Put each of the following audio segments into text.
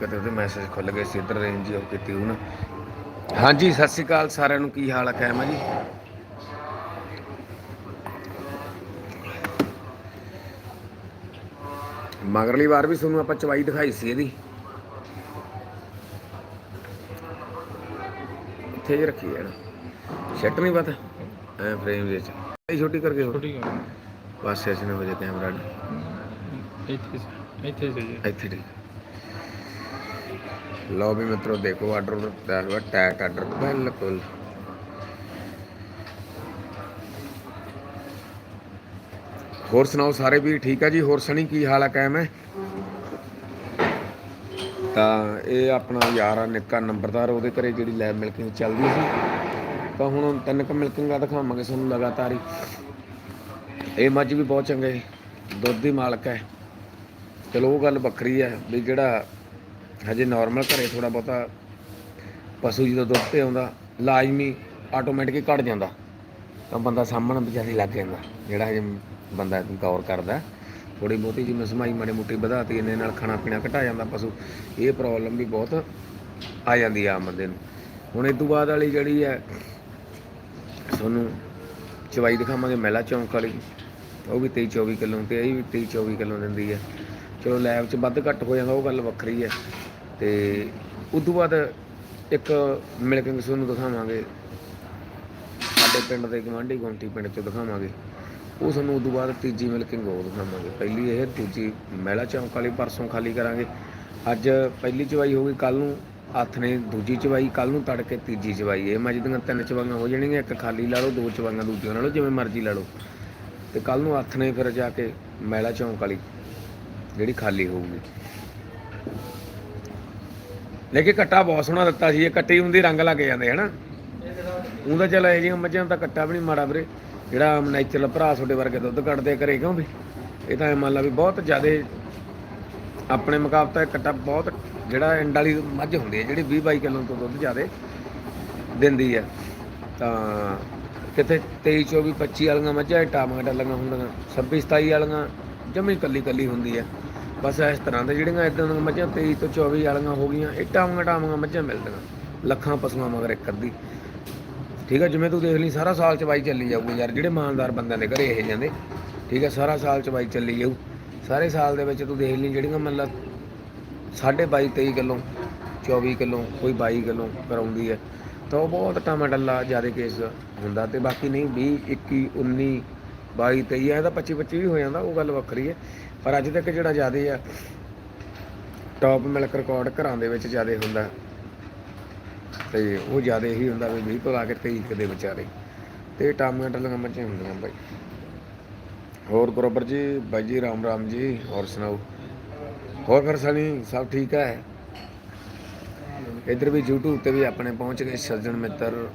ਬਕਤੇ ਉਹਦੇ ਮੈਸੇਜ ਖੁੱਲ ਗਏ ਸੀ ਇੱਧਰ ਰੇਂਜ ਆਫ ਕੀਤੀ ਹੁਣ ਹਾਂਜੀ ਸਤਿ ਸ਼੍ਰੀ ਅਕਾਲ ਸਾਰਿਆਂ ਨੂੰ ਕੀ ਹਾਲ ਹੈ ਕਾਇਮ ਹੈ ਜੀ? ਮਗਰਲੀ ਵਾਰ ਵੀ ਤੁਹਾਨੂੰ ਆਪਾਂ ਚਵਾਈ ਦਿਖਾਈ ਸੀ ਇਹਦੀ। ਇੱਥੇ ਜੇ ਰੱਖੀ ਹੈ ਨਾ। ਸੈੱਟ ਨਹੀਂ ਪਤਾ ਐ ਫਰੇਮ ਦੇ ਵਿੱਚ। ਇਹ ਛੋਟੀ ਕਰਕੇ ਹੋ ਛੋਟੀ ਕਰ ਬਸ ਐਸੇ ਨਾ ਵਜੇ ਕੈਮਰਾ ਇੱਥੇ ਇੱਥੇ ਜੀ। ਇੱਥੇ ਠੀਕ। ਲਓ ਵੀ ਮਿੱਤਰੋ, ਦੇਖੋ ਆਰਡਰ ਦਿੱਤਾ ਹੋਇਆ ਟੈਟ ਆਰਡਰ ਬਿਲਕੁਲ। ਹੋਰ ਸੁਣਾਓ, ਸਾਰੇ ਵੀ ਠੀਕ ਆ ਜੀ? ਹੋਰ ਸਣੀ, ਕੀ ਹਾਲ ਆ, ਕਾਇਮ ਹੈ? ਤਾਂ ਇਹ ਆਪਣਾ ਯਾਰ ਆ, ਨਿੱਕਾ ਨੰਬਰਦਾਰ, ਉਹਦੇ ਘਰੇ ਜਿਹੜੀ ਲੈਬ ਮਿਲਕਿੰਗ ਚੱਲਦੀ ਸੀ। ਤਾਂ ਹੁਣ ਤਿੰਨ ਕ ਮਿਲਕਿੰਗਾਂ ਦਿਖਾਵਾਂਗੇ ਤੁਹਾਨੂੰ ਲਗਾਤਾਰ ਹੀ। ਇਹ ਮੱਝ ਵੀ ਬਹੁਤ ਚੰਗੇ, ਦੁੱਧ ਦੀ ਮਾਲਕ ਹੈ। ਚਲੋ, ਉਹ ਗੱਲ ਵੱਖਰੀ ਹੈ ਵੀ ਜਿਹੜਾ ਹਜੇ ਨਾਰਮਲ ਘਰੇ ਥੋੜਾ ਬਹੁਤਾ ਪਸ਼ੂ ਜਦੋਂ ਦੁੱਧ ਤੇ ਆਉਂਦਾ ਲਾਜ਼ਮੀ ਆਟੋਮੈਟਿਕ ਹੀ ਘਟ ਜਾਂਦਾ। ਤਾਂ ਬੰਦਾ ਸਾਹਮਣ ਵਿਚਾਰੀ ਲੱਗ ਜਾਂਦਾ, ਜਿਹੜਾ ਹਜੇ ਬੰਦਾ ਗੌਰ ਕਰਦਾ। ਥੋੜੀ ਬਹੁਤੀ ਜਿਵੇਂ ਸਮਾਈ ਮਾੜੀ ਮੋਟੀ ਵਧਾਤੀ ਇਹਨੇ ਨਾਲ ਖਾਣਾ ਪੀਣਾ ਘਟਾ ਜਾਂਦਾ ਪਸ਼ੂ, ਇਹ ਪ੍ਰੋਬਲਮ ਵੀ ਬਹੁਤ ਆ ਜਾਂਦੀ ਆ ਆਮ ਬੰਦੇ ਨੂੰ। ਹੁਣ ਇਹ ਤੋਂ ਬਾਅਦ ਵਾਲੀ ਜਿਹੜੀ ਹੈ, ਤੁਹਾਨੂੰ ਚਵਾਈ ਦਿਖਾਵਾਂਗੇ ਮਹਿਲਾ ਚੌਂਕ ਵਾਲੀ। ਉਹ ਵੀ 23 24 ਕਿਲੋ ਤੇ ਇਹ ਵੀ 23 24 ਕਿਲੋ ਦਿੰਦੀ ਹੈ। ਚਲੋ ਲੈਬ 'ਚ ਵੱਧ ਘੱਟ ਹੋ ਜਾਂਦਾ, ਉਹ ਗੱਲ ਵੱਖਰੀ ਹੈ। ਤੇ ਉਸ ਤੋਂ ਬਾਅਦ ਇੱਕ ਮਿਲਕਿੰਗ ਤੁਹਾਨੂੰ ਦਿਖਾਵਾਂਗੇ। ਸਾਡੇ ਪਿੰਡ ਦੇ ਗਵਾਂਢੀ ਗੁੰਟੀ ਪਿੰਡ 'ਚੋਂ ਦਿਖਾਵਾਂਗੇ। ਉਹ ਸਾਨੂੰ ਉਸ ਤੋਂ ਬਾਅਦ ਤੀਜੀ ਮਿਲਕਿੰਗ ਉਹ ਦਿਖਾਵਾਂਗੇ। ਪਹਿਲੀ ਇਹ, ਦੂਜੀ ਮਹਿਲਾ ਚੌਂਕ ਵਾਲੀ ਪਰਸੋਂ ਖਾਲੀ ਕਰਾਂਗੇ। ਅੱਜ ਪਹਿਲੀ ਚਵਾਈ ਹੋ ਗਈ ਕੱਲ ਨੂੰ ਹੱਥ ਨੇ ਦੂਜੀ ਚਵਾਈ ਕੱਲ ਨੂੰ ਤੜਕੇ ਤੀਜੀ ਚਵਾਈ। ਇਹ ਮੱਝ ਦੀਆਂ ਤਿੰਨ ਚਵਾਈਆਂ ਹੋ ਜਾਣਗੀਆਂ ਇੱਕ ਖਾਲੀ ਲਾ ਲਓ, ਦੋ ਚਵਾਈਆਂ ਦੂਜੀਆਂ ਲਾ ਲਓ, ਜਿਵੇਂ ਮਰਜ਼ੀ ਲਾ ਲਓ। ਤੇ ਕੱਲ ਨੂੰ ਹੱਥ ਨੇ ਫਿਰ ਜਾ ਕੇ ਮਹਿਲਾ ਚੌਂਕ ਵਾਲੀ ਜਿਹੜੀ ਖਾਲੀ ਹੋਊਗੀ। ਲੇਕਿਨ ਕੱਟਾ ਬਹੁਤ ਸੋਹਣਾ ਦਿੱਤਾ ਸੀ, ਇਹ ਕੱਟੀ ਹੁੰਦੀ ਰੰਗ ਲੱਗ ਜਾਂਦੇ, ਹਨਾ? ਉਹਦਾ ਚੱਲ ਇਹ ਜਿਹੀਆਂ ਮੱਝਾਂ ਦਾ ਕੱਟਾ ਵੀ ਨਹੀਂ ਮਾੜਾ ਵੀਰੇ। ਜਿਹੜਾ ਨੈਚੁਰਲ ਭਰਾ ਤੁਹਾਡੇ ਵਰਗੇ ਦੁੱਧ ਕੱਢਦੇ ਘਰੇ ਕਿਉਂ ਵੀ? ਇਹ ਤਾਂ ਐਂ ਮੰਨ ਲਾ ਵੀ ਬਹੁਤ ਜ਼ਿਆਦਾ ਆਪਣੇ ਮੁਕਾਬਲੇ ਕੱਟਾ ਬਹੁਤ, ਜਿਹੜਾ ਐਂਡ ਵਾਲੀ ਮੱਝ ਹੁੰਦੀ ਹੈ, ਜਿਹੜੀ 20 22 ਕਿਲੋ ਤੋਂ ਦੁੱਧ ਜ਼ਿਆਦਾ ਦਿੰਦੀ ਹੈ ਤਾਂ ਕਿਤੇ 23 24 25 ਵਾਲੀਆਂ ਮੱਝਾਂ ਟਾਮਾਂ ਡਾਲੀਆਂ ਹੁੰਦੀਆਂ 26 27 ਵਾਲੀਆਂ, ਜਮੀ ਕੱਲੀ ਕੱਲੀ ਹੁੰਦੀ ਹੈ ਬਸ ਇਸ ਤਰ੍ਹਾਂ ਦੇ ਜਿਹੜੀਆਂ ਇਦਾਂ ਦੀਆਂ ਮੱਝਾਂ 23 ਤੋਂ 24 ਵਾਲੀਆਂ ਹੋ ਗਈਆਂ, ਇਹ ਟਾਮਾਂ ਟਾਮਾਂ ਮੱਝਾਂ ਮਿਲਦੀਆਂ, ਲੱਖਾਂ ਪਸ਼ੂਆਂ ਮਗਰ ਇੱਕ ਅੱਧੀ। ਠੀਕ ਹੈ ਜਿਵੇਂ ਤੂੰ ਦੇਖ ਲਈ, ਸਾਰਾ ਸਾਲ ਚਵਾਈ ਚੱਲੀ ਜਾਊਗੀ ਯਾਰ, ਜਿਹੜੇ ਇਮਾਨਦਾਰ ਬੰਦਿਆਂ ਦੇ ਘਰੇ ਇਹ ਜਾਂਦੇ। ਠੀਕ ਹੈ ਸਾਰਾ ਸਾਲ ਚਵਾਈ ਚੱਲੀ ਜਾਊ। ਸਾਰੇ ਸਾਲ ਦੇ ਵਿੱਚ ਤੂੰ ਦੇਖ ਲਈ ਜਿਹੜੀਆਂ ਮਤਲਬ ਸਾਢੇ 22 23 ਕਿਲੋ 24 ਕਿਲੋ, ਕੋਈ 22 ਕਿਲੋ ਕਰਾਉਂਦੀ ਹੈ ਤਾਂ ਉਹ ਬਹੁਤ ਟਾਮਾ ਡੱਲਾ ਜ਼ਿਆਦਾ ਕੇਸ ਹੁੰਦਾ ਤੇ ਬਾਕੀ ਨਹੀਂ 20 21 19 22 23 ਇਹ ਤਾਂ 25 25 ਵੀ ਹੋ ਜਾਂਦਾ, ਉਹ ਗੱਲ ਵੱਖਰੀ ਹੈ ਪਰ ਅੱਜ ਤੱਕ ਜਿਹੜਾ ਜ਼ਿਆਦਾ ਆ ਟੌਪ ਮਿਲਕ ਰਿਕਾਰਡ ਘਰਾਂ ਦੇ ਵਿੱਚ ਜ਼ਿਆਦਾ ਹੁੰਦਾ। ਤੇ ਉਹ ਜ਼ਿਆਦਾ ਹੀ ਹੁੰਦਾ ਵੀ 20 ਤੋਂ ਕੇ 23 ਦੇ ਵਿਚਾਰੇ। ਤੇ ਟਾਮੀਆਂ ਡੱਲੀਆਂ ਮੱਝਾਂ ਹੁੰਦੀਆਂ ਬਾਈ। ਹੋਰ ਗੁਰਬਰ ਜੀ, ਬਾਈ ਜੀ, ਰਾਮ ਰਾਮ ਜੀ, ਹੋਰ ਸੁਣਾਓ? ਹੋਰ ਫਿਰ ਸਣੀ ਸਭ ਠੀਕ ਹੈ? ਇੱਧਰ ਵੀ YouTube ਤੇ ਵੀ ਆਪਣੇ ਪਹੁੰਚ ਗਏ ਸੱਜਣ ਮਿੱਤਰ।